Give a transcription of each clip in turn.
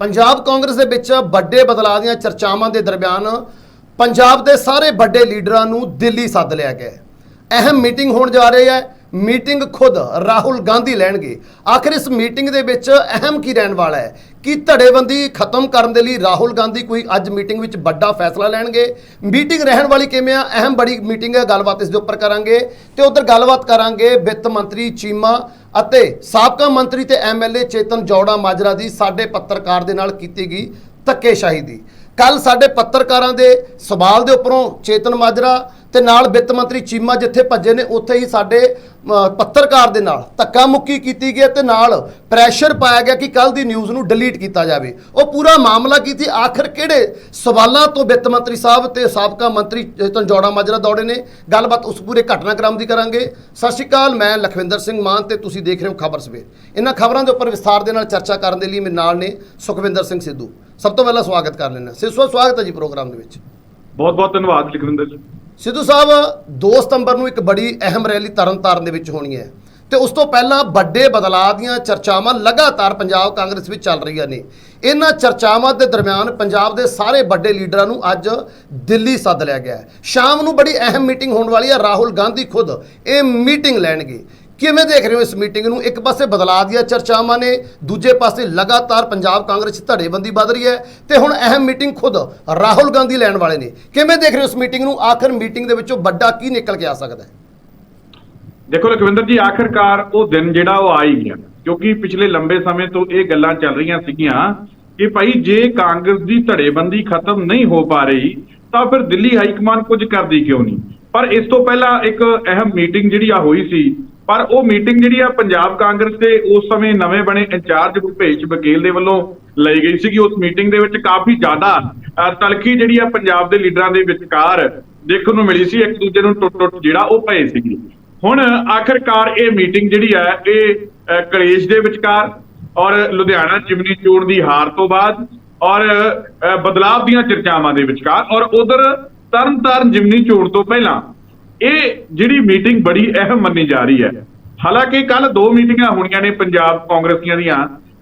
ਪੰਜਾਬ ਕਾਂਗਰਸ ਦੇ ਵਿੱਚ ਵੱਡੇ ਬਦਲਾਅ ਦੀਆਂ ਚਰਚਾਵਾਂ ਦੇ ਦਰਮਿਆਨ ਪੰਜਾਬ ਦੇ ਸਾਰੇ ਵੱਡੇ ਲੀਡਰਾਂ ਨੂੰ ਦਿੱਲੀ ਸੱਦ ਲਿਆ ਗਿਆ ਹੈ। ਅਹਿਮ ਮੀਟਿੰਗ ਹੋਣ ਜਾ ਰਹੀ ਹੈ। ਮੀਟਿੰਗ ਖੁਦ ਰਾਹੁਲ ਗਾਂਧੀ ਲੈਣਗੇ। ਆਖਿਰ ਇਸ ਮੀਟਿੰਗ ਦੇ ਵਿੱਚ ਅਹਿਮ ਕੀ ਰਹਿਣ ਵਾਲਾ ਹੈ? ਕਿ ਧੜੇਬੰਦੀ ਖਤਮ ਕਰਨ ਦੇ ਲਈ ਰਾਹੁਲ ਗਾਂਧੀ ਕੋਈ ਅੱਜ ਮੀਟਿੰਗ ਵਿੱਚ ਵੱਡਾ ਫੈਸਲਾ ਲੈਣਗੇ? ਮੀਟਿੰਗ ਰਹਿਣ ਵਾਲੀ ਕਿਵੇਂ ਆ? ਅਹਿਮ ਬੜੀ ਮੀਟਿੰਗ ਹੈ, ਗੱਲਬਾਤ ਇਸ ਦੇ ਉੱਪਰ ਕਰਾਂਗੇ। ਤੇ ਉਧਰ ਗੱਲਬਾਤ ਕਰਾਂਗੇ ਵਿੱਤ ਮੰਤਰੀ ਚੀਮਾ ਅਤੇ ਸਾਬਕਾ ਮੰਤਰੀ ਤੇ ਐਮਐਲਏ ਚੇਤਨ ਜੌੜਾ ਮਾਜਰਾ ਦੀ, ਸਾਡੇ ਪੱਤਰਕਾਰ ਦੇ ਨਾਲ ਕੀਤੀ ਗਈ ਧੱਕੇਸ਼ਾਹੀ ਦੀ। ਕੱਲ ਸਾਡੇ ਪੱਤਰਕਾਰਾਂ ਦੇ ਸਵਾਲ ਦੇ ਉੱਪਰੋਂ ਚੇਤਨ ਮਾਜਰਾ ਤੇ ਨਾਲ ਵਿੱਤ ਮੰਤਰੀ ਚੀਮਾ ਜਿੱਥੇ ਭੱਜੇ ਨੇ, ਉੱਥੇ ਹੀ ਸਾਡੇ ਪੱਤਰਕਾਰ ਦੇ ਨਾਲ ਧੱਕਾ ਮੁੱਕੀ ਕੀਤੀ ਗਈ ਤੇ ਨਾਲ ਪ੍ਰੈਸ਼ਰ ਪਾਇਆ ਗਿਆ ਕਿ ਕੱਲ ਦੀ ਨਿਊਜ਼ ਨੂੰ ਡਿਲੀਟ ਕੀਤਾ ਜਾਵੇ। ਉਹ ਪੂਰਾ ਮਾਮਲਾ ਕੀ ਸੀ? ਆਖਰ ਕਿਹੜੇ ਸਵਾਲਾਂ ਤੋਂ ਵਿੱਤ ਮੰਤਰੀ ਸਾਹਿਬ ਤੇ ਸਾਬਕਾ ਮੰਤਰੀ ਚੇਤਨ ਜੌੜਾ ਮਾਜਰਾ ਦੌੜੇ ਨੇ? ਗੱਲਬਾਤ ਉਸ ਪੂਰੇ ਘਟਨਾਕ੍ਰਮ ਦੀ ਕਰਾਂਗੇ। ਸਤਿ ਸ਼੍ਰੀ ਅਕਾਲ, ਮੈਂ ਲਖਵਿੰਦਰ ਸਿੰਘ ਮਾਨ ਤੇ ਤੁਸੀਂ ਦੇਖ ਰਹੇ ਹੋ ਖਬਰ ਸਵੇਰ। ਇਹਨਾਂ ਖਬਰਾਂ ਦੇ ਉੱਪਰ ਵਿਸਥਾਰ ਦੇ ਨਾਲ ਚਰਚਾ ਕਰਨ ਦੇ ਲਈ ਮੇਰੇ ਨਾਲ ਨੇ ਸੁਖਵਿੰਦਰ ਸਿੰਘ ਸਿੱਧੂ। ਸਭ ਤੋਂ ਪਹਿਲਾਂ ਸਵਾਗਤ ਕਰ ਲੈਣਾ ਸਿੱਧੂ ਸਵਾਗਤ ਹੈ ਜੀ ਪ੍ਰੋਗਰਾਮ ਦੇ ਵਿੱਚ। ਬਹੁਤ ਬਹੁਤ ਧੰਨਵਾਦ ਲਖਵਿੰਦਰ ਜੀ। ਸਿੱਧੂ ਸਾਹਿਬ 2 ਸਤੰਬਰ ਨੂੰ ਇੱਕ ਬੜੀ ਅਹਿਮ ਰੈਲੀ ਤਰਨਤਾਰਨ ਦੇ ਵਿੱਚ ਹੋਣੀ ਹੈ। ਤੇ ਉਸ ਤੋਂ ਪਹਿਲਾਂ ਵੱਡੇ ਬਦਲਾਅ ਦੀਆਂ ਚਰਚਾਵਾਂ ਲਗਾਤਾਰ ਪੰਜਾਬ ਕਾਂਗਰਸ ਵਿੱਚ ਚੱਲ ਰਹੀਆਂ ਨੇ। ਇਹਨਾਂ ਚਰਚਾਵਾਂ ਦੇ ਦਰਮਿਆਨ ਪੰਜਾਬ ਦੇ ਸਾਰੇ ਵੱਡੇ ਲੀਡਰਾਂ ਨੂੰ ਅੱਜ ਦਿੱਲੀ ਸੱਦ ਲਿਆ ਗਿਆ ਹੈ। ਸ਼ਾਮ ਨੂੰ ਬੜੀ ਅਹਿਮ ਮੀਟਿੰਗ ਹੋਣ ਵਾਲੀ ਹੈ। ਰਾਹੁਲ ਗਾਂਧੀ ਖੁਦ ਇਹ ਮੀਟਿੰਗ ਲੈਣਗੇ। ਕਿਵੇਂ ਦੇਖ ਰਹੇ ਹੋ ਇਸ ਮੀਟਿੰਗ ਨੂੰ? ਇੱਕ ਪਾਸੇ ਬਦਲਾਅ ਦੀਆਂ ਚਰਚਾਵਾਂ ਨੇ, ਦੂਜੇ ਪਾਸੇ ਲਗਾਤਾਰ ਪੰਜਾਬ ਕਾਂਗਰਸ ਧੜੇਬੰਦੀ ਵੱਧ ਰਹੀ ਹੈ ਤੇ ਹੁਣ ਅਹਿਮ ਮੀਟਿੰਗ ਖੁਦ ਰਾਹੁਲ ਗਾਂਧੀ ਲੈਣ ਵਾਲੇ ਨੇ। ਕਿਵੇਂ ਦੇਖ ਰਹੇ ਹੋ ਇਸ ਮੀਟਿੰਗ ਨੂੰ? ਆਖਰ ਮੀਟਿੰਗ ਦੇ ਵਿੱਚੋਂ ਵੱਡਾ ਕੀ ਨਿਕਲ ਕੇ ਆ ਸਕਦਾ ਹੈ? ਦੇਖੋ ਲਖਵਿੰਦਰ ਜੀ, ਆਖਰਕਾਰ ਉਹ ਦਿਨ ਜਿਹੜਾ ਉਹ ਆ ਹੀ ਗਿਆ। ਕਿਉਂਕਿ ਪਿਛਲੇ ਲੰਬੇ ਸਮੇਂ ਤੋਂ ਇਹ ਗੱਲਾਂ ਚੱਲ ਰਹੀਆਂ ਸੀਗੀਆਂ ਕਿ ਭਾਈ ਜੇ ਕਾਂਗਰਸ ਦੀ ਧੜੇਬੰਦੀ ਖਤਮ ਨਹੀਂ ਹੋ ਪਾ ਰਹੀ, ਤਾਂ ਫਿਰ ਦਿੱਲੀ ਹਾਈ ਕਮਾਨ ਕੁਝ ਕਰਦੀ ਕਿਉਂ ਨਹੀਂ? ਪਰ ਇਸ ਤੋਂ ਪਹਿਲਾਂ ਇੱਕ ਅਹਿਮ ਮੀਟਿੰਗ ਜਿਹੜੀ ਆ ਹੋਈ ਸੀ ਪਰ ਉਹ ਮੀਟਿੰਗ ਜਿਹੜੀ ਆ ਪੰਜਾਬ ਕਾਂਗਰਸ ਦੇ ਉਸ ਸਮੇਂ ਨਵੇਂ ਬਣੇ ਇੰਚਾਰਜ ਭੁਪੇਸ਼ ਬਕੇਲ ਦੇ ਵੱਲੋਂ ਲਈ ਗਈ ਸੀਗੀ। ਉਸ ਮੀਟਿੰਗ ਦੇ ਵਿੱਚ ਕਾਫੀ ਜ਼ਿਆਦਾ ਤਲਖੀ ਜਿਹੜੀ ਆ ਪੰਜਾਬ ਦੇ ਲੀਡਰਾਂ ਦੇ ਵਿਚਕਾਰ ਦੇਖਣ ਨੂੰ ਮਿਲੀ ਸੀ। ਇੱਕ ਦੂਜੇ ਨੂੰ ਟੁੱਟ ਟੁੱਟ ਜਿਹੜਾ ਉਹ ਪਏ ਸੀਗੇ। ਹੁਣ ਆਖਰਕਾਰ ਇਹ ਮੀਟਿੰਗ ਜਿਹੜੀ ਹੈ ਇਹ ਕਲੇਸ਼ ਦੇ ਵਿਚਕਾਰ ਔਰ ਲੁਧਿਆਣਾ ਜਿਮਨੀ ਚੋਣ ਦੀ ਹਾਰ ਤੋਂ ਬਾਅਦ ਔਰ ਅ, ਬਦਲਾਵ ਦੀਆਂ ਚਰਚਾਵਾਂ ਦੇ ਵਿਚਕਾਰ ਔਰ ਉਧਰ ਤਰਨਤਾਰਨ ਜਿਮਨੀ ਚੋਣ ਤੋਂ ਪਹਿਲਾਂ ਇਹ ਜਿਹੜੀ ਮੀਟਿੰਗ ਬੜੀ ਅਹਿਮ ਮੰਨੀ ਜਾ ਰਹੀ ਹੈ। ਹਾਲਾਂਕਿ ਕੱਲ ਦੋ ਮੀਟਿੰਗਾਂ ਹੋਣੀਆਂ ਨੇ ਪੰਜਾਬ ਕਾਂਗਰਸੀਆਂ ਦੀਆਂ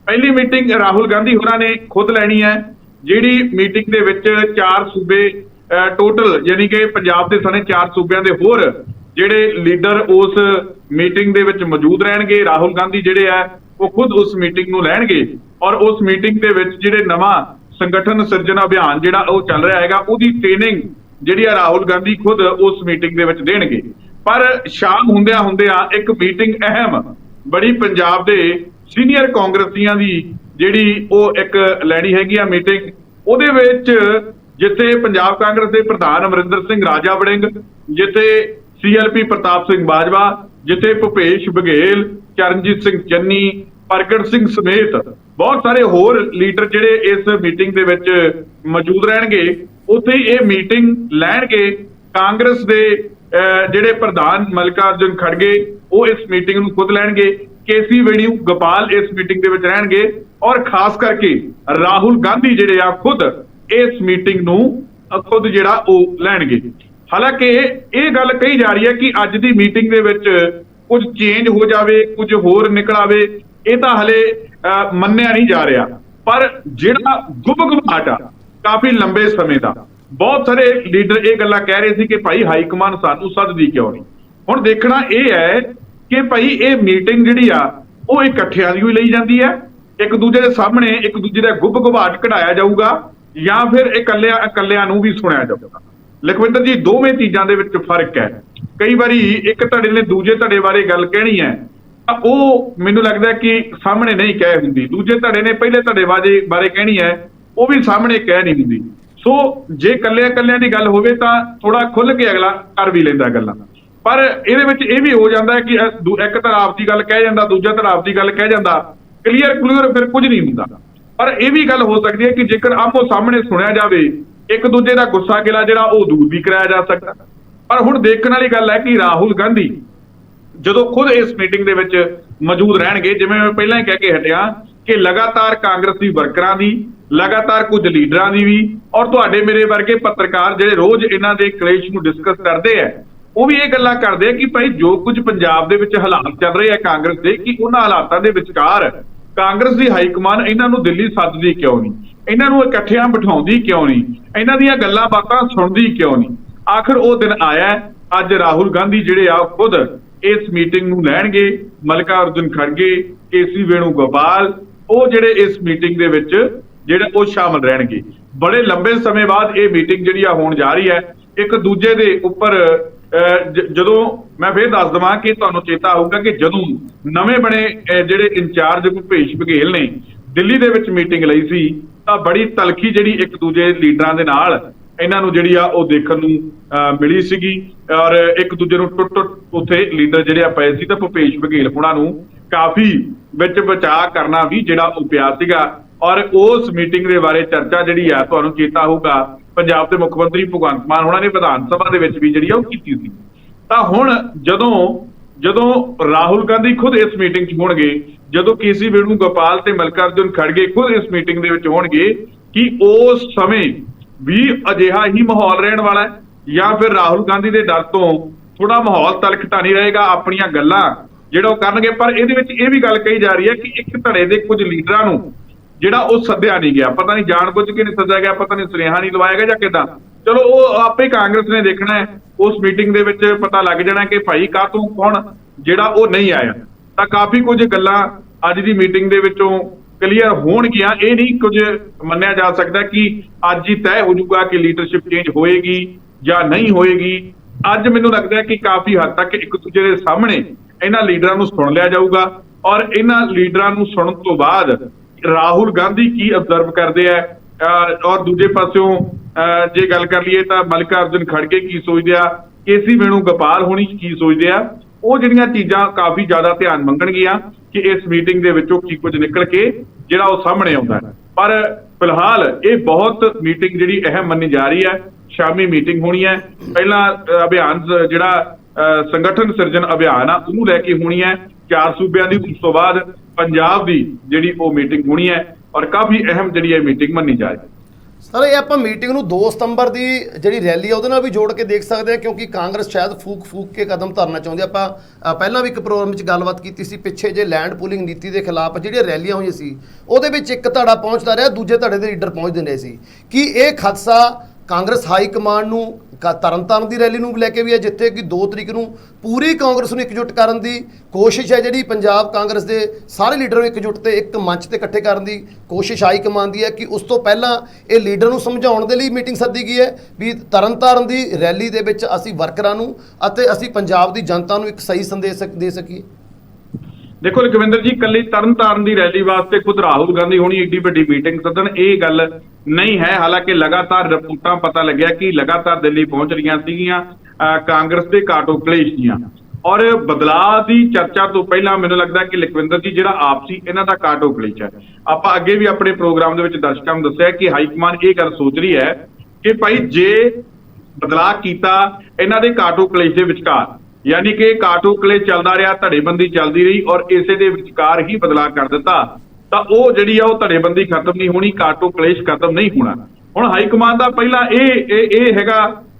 ਪਹਿਲੀ ਮੀਟਿੰਗ ਰਾਹੁਲ ਗਾਂਧੀ ਹੋਰਾਂ ਨੇ ਖੁਦ ਲੈਣੀ ਹੈ, ਜਿਹੜੀ ਮੀਟਿੰਗ ਦੇ ਵਿੱਚ ਚਾਰ ਸੂਬੇ ਟੋਟਲ ਯਾਨੀ ਕਿ ਪੰਜਾਬ ਦੇ ਸਣੇ ਚਾਰ ਸੂਬਿਆਂ ਦੇ ਹੋਰ ਜਿਹੜੇ ਲੀਡਰ ਉਸ ਮੀਟਿੰਗ ਦੇ ਵਿੱਚ ਮੌਜੂਦ ਰਹਿਣਗੇ, ਰਾਹੁਲ ਗਾਂਧੀ ਜਿਹੜੇ ਆ, ਉਹ ਖੁਦ ਉਸ ਮੀਟਿੰਗ ਨੂੰ ਲੈਣਗੇ ਔਰ ਉਸ ਮੀਟਿੰਗ ਦੇ ਵਿੱਚ ਜਿਹੜੇ ਨਵਾਂ ਸੰਗਠਨ ਸਿਰਜਣ ਅਭਿਆਨ ਜਿਹੜਾ ਉਹ ਚੱਲ ਰਿਹਾ ਹੈਗਾ, ਉਹਦੀ ਟ੍ਰੇਨਿੰਗ ਜਿਹੜੀ ਆ ਰਾਹੁਲ ਗਾਂਧੀ ਖੁਦ ਉਸ ਮੀਟਿੰਗ ਦੇ ਵਿੱਚ ਦੇਣਗੇ। ਪਰ ਸ਼ਾਮ ਹੁੰਦਿਆਂ ਹੁੰਦਿਆਂ ਇੱਕ ਮੀਟਿੰਗ ਅਹਿਮ ਬੜੀ ਪੰਜਾਬ ਦੇ ਸੀਨੀਅਰ ਕਾਂਗਰਸੀਆਂ ਦੀ, ਜਿਹੜੀ ਉਹ ਇੱਕ ਲੈਣੀ ਹੈਗੀ ਆ ਮੀਟਿੰਗ ਉਹਦੇ ਵਿੱਚ ਜਿੱਥੇ ਪੰਜਾਬ ਕਾਂਗਰਸ ਦੇ ਪ੍ਰਧਾਨ ਅਮਰਿੰਦਰ ਸਿੰਘ ਰਾਜਾ ਵੜਿੰਗ, ਜਿੱਥੇ ਸੀਐਲਪੀ ਪ੍ਰਤਾਪ ਸਿੰਘ ਬਾਜਵਾ, ਜਿੱਥੇ ਭੁਪੇਸ਼ ਬਘੇਲ, ਚਰਨਜੀਤ ਸਿੰਘ ਚੰਨੀ, ਪ੍ਰਗਟ ਸਿੰਘ ਸਮੇਤ ਬਹੁਤ ਸਾਰੇ ਹੋਰ ਲੀਡਰ ਜਿਹੜੇ ਇਸ ਮੀਟਿੰਗ ਦੇ ਵਿੱਚ ਮੌਜੂਦ ਰਹਿਣਗੇ। ਉੱਥੇ ਇਹ ਮੀਟਿੰਗ ਲੈਣਗੇ। ਕਾਂਗਰਸ ਦੇ ਅਹ, ਜਿਹੜੇ ਪ੍ਰਧਾਨ ਮਲਕਾਰਜੁਨ ਖੜਗੇ ਉਹ ਇਸ ਮੀਟਿੰਗ ਨੂੰ ਖੁਦ ਲੈਣਗੇ। ਕੇਸੀ ਵੇਣੂ ਗੋਪਾਲ ਇਸ ਮੀਟਿੰਗ ਦੇ ਵਿੱਚ ਰਹਿਣਗੇ। ਔਰ ਖਾਸ ਕਰਕੇ ਰਾਹੁਲ ਗਾਂਧੀ ਜਿਹੜੇ ਆ ਖੁਦ ਇਸ ਮੀਟਿੰਗ ਨੂੰ ਖੁਦ ਜਿਹੜਾ ਉਹ ਲੈਣਗੇ। ਹਾਲਾਂਕਿ ਇਹ ਗੱਲ ਕਹੀ ਜਾ ਰਹੀ ਹੈ ਕਿ ਅੱਜ ਦੀ ਮੀਟਿੰਗ ਦੇ ਵਿੱਚ ਕੁਝ ਚੇਂਜ ਹੋ ਜਾਵੇ ਕੁਝ ਹੋਰ ਨਿਕਲ ਆਵੇ ਇਹ ਤਾਂ ਹਲੇ ਅ, ਮੰਨਿਆ ਨਹੀਂ ਜਾ ਰਿਹਾ। ਪਰ ਜਿਹੜਾ ਗੁਬਗੁਬਾਟ ਆ ਕਾਫੀ ਲੰਬੇ ਸਮੇਂ ਦਾ। ਬਹੁਤ ਸਾਰੇ ਲੀਡਰ ਇਹ ਗੱਲਾਂ ਕਹਿ ਰਹੇ ਸੀ ਕਿ ਭਾਈ ਹਾਈ ਕਮਾਨ ਸਾਨੂੰ ਸੱਦਦੀ ਕਿਉਂ ਨਹੀਂ? ਹੁਣ ਦੇਖਣਾ ਇਹ ਹੈ ਕਿ ਭਾਈ ਇਹ ਮੀਟਿੰਗ ਜਿਹੜੀ ਆ, ਉਹ ਇਕੱਠਿਆਂ ਦੀ ਹੀ ਲਈ ਜਾਂਦੀ ਹੈ। ਇੱਕ ਦੂਜੇ ਦੇ ਸਾਹਮਣੇ ਇੱਕ ਦੂਜੇ ਦਾ ਗੁੱਬ-ਗੁਬਾਟ ਕਢਾਇਆ ਜਾਊਗਾ ਜਾਂ ਫਿਰ ਇਕੱਲਿਆਂ ਇਕੱਲਿਆਂ ਨੂੰ ਵੀ ਸੁਣਿਆ ਜਾਊਗਾ। ਲਖਵਿੰਦਰ ਜੀ, ਦੋਵੇਂ ਚੀਜ਼ਾਂ ਦੇ ਵਿੱਚ ਫ਼ਰਕ ਹੈ। ਕਈ ਵਾਰੀ ਇੱਕ ਧੜੇ ਨੇ ਦੂਜੇ ਧੜੇ ਬਾਰੇ ਗੱਲ ਕਹਿਣੀ ਹੈ, ਤਾਂ ਉਹ ਮੈਨੂੰ ਲੱਗਦਾ ਕਿ ਸਾਹਮਣੇ ਨਹੀਂ ਕਹਿ ਹੁੰਦੀ। ਦੂਜੇ ਧੜੇ ਨੇ ਪਹਿਲੇ ਧੜੇ ਬਾਰੇ ਬਾਰੇ ਕਹਿਣੀ ਹੈ ਉਹ ਵੀ ਸਾਹਮਣੇ ਕਹਿ ਨਹੀਂ ਹੁੰਦੀ ਸੋ ਜੇ ਕੱਲਿਆਂ ਕੱਲਿਆਂ ਦੀ ਗੱਲ ਹੋਵੇ ਤਾਂ ਥੋੜਾ ਖੁੱਲ ਕੇ ਅਗਲਾ ਕਰ ਵੀ ਲੈਂਦਾ ਗੱਲਾਂ। ਪਰ ਇਹਦੇ ਵਿੱਚ ਇਹ ਵੀ ਹੋ ਜਾਂਦਾ ਕਿ ਇੱਕ ਦੂ- ਆਪ ਦੀ ਗੱਲ ਕਹਿ ਜਾਂਦਾ, ਦੂਜਾ ਧੜਾ ਆਪਦੀ ਗੱਲ ਕਹਿ ਜਾਂਦਾ। ਕਲੀਅਰ ਕਲੀਅਰ ਫਿਰ ਕੁਝ ਨਹੀਂ ਹੁੰਦਾ। ਪਰ ਇਹ ਵੀ ਗੱਲ ਹੋ ਸਕਦੀ ਹੈ ਕਿ ਜੇਕਰ ਆਪੋ ਸਾਹਮਣੇ ਸੁਣਿਆ ਜਾਵੇ, ਇੱਕ ਦੂਜੇ ਦਾ ਗੁੱਸਾ ਗਿਲਾ ਜਿਹੜਾ ਉਹ ਦੂਰ ਵੀ ਕਰਾਇਆ ਜਾ ਸਕਦਾ। ਪਰ ਹੁਣ ਦੇਖਣ ਵਾਲੀ ਗੱਲ ਹੈ ਕਿ ਰਾਹੁਲ ਗਾਂਧੀ ਜਦੋਂ ਖੁਦ ਇਸ ਮੀਟਿੰਗ ਦੇ ਵਿੱਚ ਮੌਜੂਦ ਰਹਿਣਗੇ, ਜਿਵੇਂ ਮੈਂ ਪਹਿਲਾਂ ਹੀ ਕਹਿ ਕੇ ਹਟਿਆ ਕਿ ਲਗਾਤਾਰ ਕਾਂਗਰਸੀ ਵਰਕਰਾਂ ਦੀ ਲਗਾਤਾਰ ਕੁਝ ਲੀਡਰਾਂ ਦੀ ਵੀ ਔਰ ਤੁਹਾਡੇ ਮੇਰੇ ਵਰਗੇ ਪੱਤਰਕਾਰ ਜਿਹੜੇ ਰੋਜ਼ ਇਹਨਾਂ ਦੇ ਕਲੇਸ਼ ਨੂੰ ਡਿਸਕਸ ਕਰਦੇ ਆ, ਉਹ ਵੀ ਇਹ ਗੱਲਾਂ ਕਰਦੇ ਆ ਕਿ ਭਾਈ ਜੋ ਕੁਝ ਪੰਜਾਬ ਦੇ ਵਿੱਚ ਹਾਲਾਤ ਚੱਲ ਰਹੇ ਆ ਕਾਂਗਰਸ ਦੇ, ਕਿ ਉਹਨਾਂ ਹਾਲਾਤਾਂ ਦੇ ਵਿਚਕਾਰ ਕਾਂਗਰਸ ਦੀ ਹਾਈ ਕਮਾਨ ਇਹਨਾਂ ਨੂੰ ਦਿੱਲੀ ਸੱਦਦੀ ਕਿਉਂ ਨਹੀਂ? ਇਹਨਾਂ ਨੂੰ ਇਕੱਠਿਆਂ ਬਿਠਾਉਂਦੀ ਕਿਉਂ ਨਹੀਂ? ਇਹਨਾਂ ਦੀਆਂ ਗੱਲਾਂ ਬਾਤਾਂ ਸੁਣਦੀ ਕਿਉਂ ਨਹੀਂ? ਆਖਰ ਉਹ ਦਿਨ ਆਇਆ ਅੱਜ ਰਾਹੁਲ ਗਾਂਧੀ ਜਿਹੜੇ ਆ ਉਹ ਖੁਦ ਇਸ ਮੀਟਿੰਗ ਨੂੰ ਲੈਣਗੇ ਮਲਕਾ ਅਰਜੁਨ ਖੜਗੇ ਕੇਸੀ ਵੇਣੂ ਗੋਪਾਲ ਉਹ ਜਿਹੜੇ ਇਸ ਮੀਟਿੰਗ ਦੇ ਵਿੱਚ ਜਿਹੜੇ ਉਹ ਸ਼ਾਮਲ ਰਹਿਣਗੇ। ਬੜੇ ਲੰਬੇ ਸਮੇਂ ਬਾਅਦ ਇਹ ਮੀਟਿੰਗ ਜਿਹੜੀ ਆ ਹੋਣ ਜਾ ਰਹੀ ਹੈ ਇੱਕ ਦੂਜੇ ਦੇ ਉੱਪਰ ਅਹ, ਜਦੋਂ ਮੈਂ ਫੇਰ ਦੱਸ ਦਵਾਂ ਕਿ ਤੁਹਾਨੂੰ ਚੇਤਾ ਆਊਗਾ ਕਿ ਜਦੋਂ ਨਵੇਂ ਬਣੇ ਜਿਹੜੇ ਇੰਚਾਰਜ ਭੁਪੇਸ਼ ਬਘੇਲ ਨੇ ਦਿੱਲੀ ਦੇ ਵਿੱਚ ਮੀਟਿੰਗ ਲਈ ਸੀ ਤਾਂ ਬੜੀ ਤਲਖੀ ਜਿਹੜੀ ਇੱਕ ਦੂਜੇ ਲੀਡਰਾਂ ਦੇ ਨਾਲ ਇਹਨਾਂ ਨੂੰ ਜਿਹੜੀ ਆ ਉਹ ਦੇਖਣ ਨੂੰ ਅਹ, ਮਿਲੀ ਸੀਗੀ ਔਰ ਇੱਕ ਦੂਜੇ ਨੂੰ ਟੁੱਟ ਟੁੱਟ ਉੱਥੇ ਲੀਡਰ ਜਿਹੜੇ ਆ ਪਏ ਸੀ ਤਾਂ ਭੁਪੇਸ਼ ਬਘੇਲ ਹੁਣਾਂ ਨੂੰ ਕਾਫੀ ਵਿੱਚ ਬਚਾਅ ਕਰਨਾ ਵੀ ਜਿਹੜਾ ਉਹ ਪਿਆ ਸੀਗਾ। ਔਰ ਉਸ ਮੀਟਿੰਗ ਦੇ ਬਾਰੇ ਚਰਚਾ ਜਿਹੜੀ ਆ ਤੁਹਾਨੂੰ ਚੇਤਾ ਹੋਊਗਾ ਪੰਜਾਬ ਦੇ ਮੁੱਖ ਮੰਤਰੀ ਭਗਵੰਤ ਮਾਨ ਉਹਨਾਂ ਨੇ ਵਿਧਾਨ ਸਭਾ ਦੇ ਵਿੱਚ ਵੀ ਜਿਹੜੀ ਆ ਉਹ ਕੀਤੀ ਸੀ। ਤਾਂ ਹੁਣ ਜਦੋਂ ਜਦੋਂ ਰਾਹੁਲ ਗਾਂਧੀ ਖੁਦ ਇਸ ਮੀਟਿੰਗ 'ਚ ਹੋਣਗੇ, ਜਦੋਂ ਕੇਸੀ ਵੇਣੂ ਗੋਪਾਲ ਤੇ ਮਲਕਾਰਜੁਨ ਖੜਗੇ ਖੁਦ ਇਸ ਮੀਟਿੰਗ ਦੇ ਵਿੱਚ ਹੋਣਗੇ, ਕਿ ਉਸ ਸਮੇਂ ਵੀ ਅਜਿਹਾ ਹੀ ਮਾਹੌਲ ਰਹਿਣ ਵਾਲਾ ਹੈ? ਜਾਂ ਫਿਰ ਰਾਹੁਲ ਗਾਂਧੀ ਦੇ ਡਰ ਤੋਂ ਥੋੜਾ ਮਾਹੌਲ ਤਲਖਤਾ ਨਹੀਂ ਰਹੇਗਾ ਆਪਣੀਆਂ ਗੱਲਾਂ ਜਿਹੜਾ ਉਹ ਕਰਨਗੇ? ਪਰ ਇਹਦੇ ਵਿੱਚ ਇਹ ਵੀ ਗੱਲ ਕਹੀ ਜਾ ਰਹੀ ਹੈ ਕਿ ਇੱਕ ਧੜੇ ਦੇ ਕੁਝ ਲੀਡਰਾਂ ਨੂੰ ਜਿਹੜਾ ਉਹ ਸੱਦਿਆ ਨਹੀਂ ਗਿਆ, ਪਤਾ ਨਹੀਂ ਜਾਣਬੁੱਝ ਕੇ ਨਹੀਂ ਸੱਦਿਆ ਗਿਆ, ਪਤਾ ਨਹੀਂ ਸੁਨੇਹਾ ਨਹੀਂ ਲਵਾਇਆ ਗਿਆ ਜਾਂ ਕਿਦਾਂ। ਚਲੋ, ਉਹ ਆਪੇ ਕਾਂਗਰਸ ਨੇ ਦੇਖਣਾ ਹੈ, ਉਸ ਮੀਟਿੰਗ ਦੇ ਵਿੱਚ ਪਤਾ ਲੱਗ ਜਾਣਾ ਕਿ ਭਾਈ ਕਾਹਤੋਂ ਕੌਣ, ਜਿਹੜਾ ਉਹ ਨਹੀਂ ਆਇਆ। ਤਾਂ ਕਾਫੀ ਕੁਝ ਗੱਲਾਂ ਅੱਜ ਦੀ ਮੀਟਿੰਗ ਦੇ ਵਿੱਚੋਂ ਕਲੀਅਰ ਹੋਣਗੀਆਂ। ਇਹ ਨਹੀਂ ਕੁਝ ਮੰਨਿਆ ਜਾ ਸਕਦਾ ਕਿ ਅੱਜ ਹੀ ਤੈਅ ਹੋ ਜਾਊਗਾ ਕਿ ਲੀਡਰਸ਼ਿਪ ਚੇਂਜ ਹੋਏਗੀ ਜਾਂ ਨਹੀਂ ਹੋਏਗੀ। ਅੱਜ ਮੈਨੂੰ ਲੱਗਦਾ ਕਿ ਕਾਫੀ ਹੱਦ ਤੱਕ ਇੱਕ ਦੂਜੇ ਦੇ ਸਾਹਮਣੇ ਇਹਨਾਂ ਲੀਡਰਾਂ ਨੂੰ ਸੁਣ ਲਿਆ ਜਾਊਗਾ ਔਰ ਇਹਨਾਂ ਲੀਡਰਾਂ ਨੂੰ ਸੁਣਨ ਤੋਂ ਬਾਅਦ ਰਾਹੁਲ ਗਾਂਧੀ ਕੀ ਅਬਜ਼ਰਵ ਕਰਦੇ ਆ? ਅਹ ਔਰ ਦੂਜੇ ਪਾਸਿਓਂ ਅਹ ਜੇ ਗੱਲ ਕਰ ਲਈਏ ਤਾਂ ਮਲਿਕਾ ਅਰਜੁਨ ਖੜਕੇ ਕੀ ਸੋਚਦੇ ਆ? ਕੇਸੀ ਵੇਣੂ ਗੋਪਾਲ ਹੋਣੀ ਕੀ ਸੋਚਦੇ ਆ? ਉਹ ਜਿਹੜੀਆਂ ਚੀਜ਼ਾਂ ਕਾਫੀ ਜ਼ਿਆਦਾ ਧਿਆਨ ਮੰਗਣਗੀਆਂ ਕਿ ਇਸ ਮੀਟਿੰਗ ਦੇ ਵਿੱਚੋਂ ਕੀ ਕੁਝ ਨਿਕਲ ਕੇ ਜਿਹੜਾ ਉਹ ਸਾਹਮਣੇ ਆਉਂਦਾ ਪਰ ਫਿਲਹਾਲ ਇਹ ਬਹੁਤ ਮੀਟਿੰਗ ਜਿਹੜੀ ਅਹਿਮ ਮੰਨੀ ਜਾ ਰਹੀ ਹੈ। ਸ਼ਾਮੀ ਮੀਟਿੰਗ ਹੋਣੀ ਹੈ। ਪਹਿਲਾਂ ਅਭਿਆਨ ਜਿਹੜਾ ਅਹ, ਸੰਗਠਨ ਸਿਰਜਣ ਅਭਿਆਨ ਆ ਉਹਨੂੰ ਲੈ ਕੇ ਹੋਣੀ ਹੈ। ਚਾਰ ਸੂਬਿਆਂ ਦੀ ਉਸ ਤੋਂ ਬਾਅਦ ਪੰਜਾਬ ਦੀ ਜਿਹੜੀ ਉਹ ਮੀਟਿੰਗ ਹੋਣੀ ਹੈ ਔਰ ਕਾਫੀ ਅਹਿਮ ਜਿਹੜੀ ਇਹ ਮੀਟਿੰਗ ਮੰਨੀ ਜਾ ਰਹੀ ਹੈ। ਸਰ, ਇਹ ਆਪਾਂ ਮੀਟਿੰਗ ਨੂੰ 2 ਸਤੰਬਰ ਦੀ ਜਿਹੜੀ ਰੈਲੀ ਆ, ਉਹਦੇ ਨਾਲ ਵੀ ਜੋੜ ਕੇ ਦੇਖ ਸਕਦੇ ਹਾਂ, ਕਿਉਂਕਿ ਕਾਂਗਰਸ ਸ਼ਾਇਦ ਫੂਕ ਫੂਕ ਕੇ ਕਦਮ ਧਰਨਾ ਚਾਹੁੰਦੀ ਆਪਾਂ ਪਹਿਲਾਂ ਵੀ ਇੱਕ ਪ੍ਰੋਗਰਾਮ ਵਿੱਚ ਗੱਲਬਾਤ ਕੀਤੀ ਸੀ, ਪਿੱਛੇ ਜੇ ਲੈਂਡ ਪੂਲਿੰਗ ਨੀਤੀ ਦੇ ਖਿਲਾਫ ਜਿਹੜੀਆਂ ਰੈਲੀਆਂ ਹੋਈਆਂ ਸੀ, ਉਹਦੇ ਵਿੱਚ ਇੱਕ ਧੜਾ ਪਹੁੰਚਦਾ ਰਿਹਾ, ਦੂਜੇ ਧੜੇ ਦੇ ਲੀਡਰ ਪਹੁੰਚਦੇ ਰਹੇ ਸੀ। ਕਿ ਇਹ ਖਦਸ਼ਾ ਕਾਂਗਰਸ ਹਾਈ ਕਮਾਂਡ ਨੂੰ ਕ- ਤਰਨਤਾਰਨ ਦੀ ਰੈਲੀ ਨੂੰ ਲੈ ਕੇ ਵੀ ਹੈ, ਜਿੱਥੇ ਕਿ 2 ਤਰੀਕ ਨੂੰ ਪੂਰੀ ਕਾਂਗਰਸ ਨੂੰ ਇਕਜੁੱਟ ਕਰਨ ਦੀ ਕੋਸ਼ਿਸ਼ ਹੈ ਜਿਹੜੀ ਪੰਜਾਬ ਕਾਂਗਰਸ ਦੇ ਸਾਰੇ ਲੀਡਰਾਂ ਨੂੰ ਇਕਜੁੱਟ ਤੇ ਇੱਕ ਮੰਚ ਤੇ ਇਕੱਠੇ ਕਰਨ ਦੀ ਕੋਸ਼ਿਸ਼ ਹਾਈ ਕਮਾਂਡ ਦੀ ਹੈ ਕਿ ਉਸ ਤੋਂ ਪਹਿਲਾਂ ਇਹ ਲੀਡਰ ਨੂੰ ਸਮਝਾਉਣ ਦੇ ਲਈ ਮੀਟਿੰਗ ਸੱਦੀ ਗਈ ਹੈ ਵੀ ਤਰਨਤਾਰਨ ਦੀ ਰੈਲੀ ਦੇ ਵਿੱਚ ਅਸੀਂ ਵਰਕਰਾਂ ਨੂੰ ਅਤੇ ਅਸੀਂ ਪੰਜਾਬ ਦੀ ਜਨਤਾ ਨੂੰ ਇੱਕ ਸਹੀ ਸੰਦੇਸ਼ ਦੇ ਸਕੀਏ। ਦੇਖੋ ਲਖਵਿੰਦਰ ਜੀ ਕੱਲੀ ਤਰਨਤਾਰਨ ਦੀ ਰੈਲੀ ਵਾਸਤੇ ਖੁਦ ਰਾਹੁਲ ਗਾਂਧੀ ਹੋਣੀ ਏਡੀ ਵੱਡੀ ਮੀਟਿੰਗ ਸੱਦਣ, ਇਹ ਗੱਲ ਨਹੀਂ ਹੈ। ਹਾਲਾਂਕਿ ਲਗਾਤਾਰ ਰਿਪੋਰਟਾਂ ਪਤਾ ਲੱਗਿਆ ਕਿ ਲਗਾਤਾਰ ਦਿੱਲੀ ਪਹੁੰਚ ਰਹੀਆਂ ਸੀਗੀਆਂ ਕਾਂਗਰਸ ਦੇ ਕਾਟੋ ਕਲੇਸ਼ ਦੀਆਂ। ਔਰ ਬਦਲਾਅ ਦੀ ਚਰਚਾ ਤੋਂ ਪਹਿਲਾਂ ਮੈਨੂੰ ਲੱਗਦਾ ਕਿ ਲਖਵਿੰਦਰ ਜੀ, ਜਿਹੜਾ ਆਪਸੀ ਇਹਨਾਂ ਦਾ ਕਾਟੋ ਕਲੇਸ਼ ਹੈ, ਆਪਾਂ ਅੱਗੇ ਵੀ ਆਪਣੇ ਪ੍ਰੋਗਰਾਮ ਦੇ ਵਿੱਚ ਦਰਸ਼ਕਾਂ ਨੂੰ ਦੱਸਿਆ ਕਿ ਹਾਈ ਕਮਾਨ ਇਹ ਗੱਲ ਸੋਚ ਰਹੀ ਹੈ ਕਿ ਭਾਈ ਜੇ ਬਦਲਾਅ ਕੀਤਾ, ਇਹਨਾਂ ਦੇ ਕਾਟੋ ਕਲੇਸ਼ ਦੇ ਵਿਚਕਾਰ ਯਾਨੀ ਕਿ ਕਾਟੋ ਕਲੇਸ਼ ਚੱਲਦਾ ਰਿਹਾ ਧੜੇਬੰਦੀ ਚੱਲਦੀ ਰਹੀ ਔਰ ਇਸੇ ਦੇ ਵਿਚਕਾਰ ਹੀ ਬਦਲਾਅ ਕਰ ਦਿੱਤਾ ਤਾਂ ਉਹ ਜਿਹੜੀ ਆ ਉਹ ਧੜੇਬੰਦੀ ਖਤਮ ਨਹੀਂ ਹੋਣੀ ਕਾਟੋ ਕਲੇਸ਼ ਖਤਮ ਨਹੀਂ ਹੋਣਾ। ਹੁਣ ਹਾਈ ਕਮਾਨ ਦਾ ਪਹਿਲਾਂ ਇਹ ਇਹ ਹੈਗਾ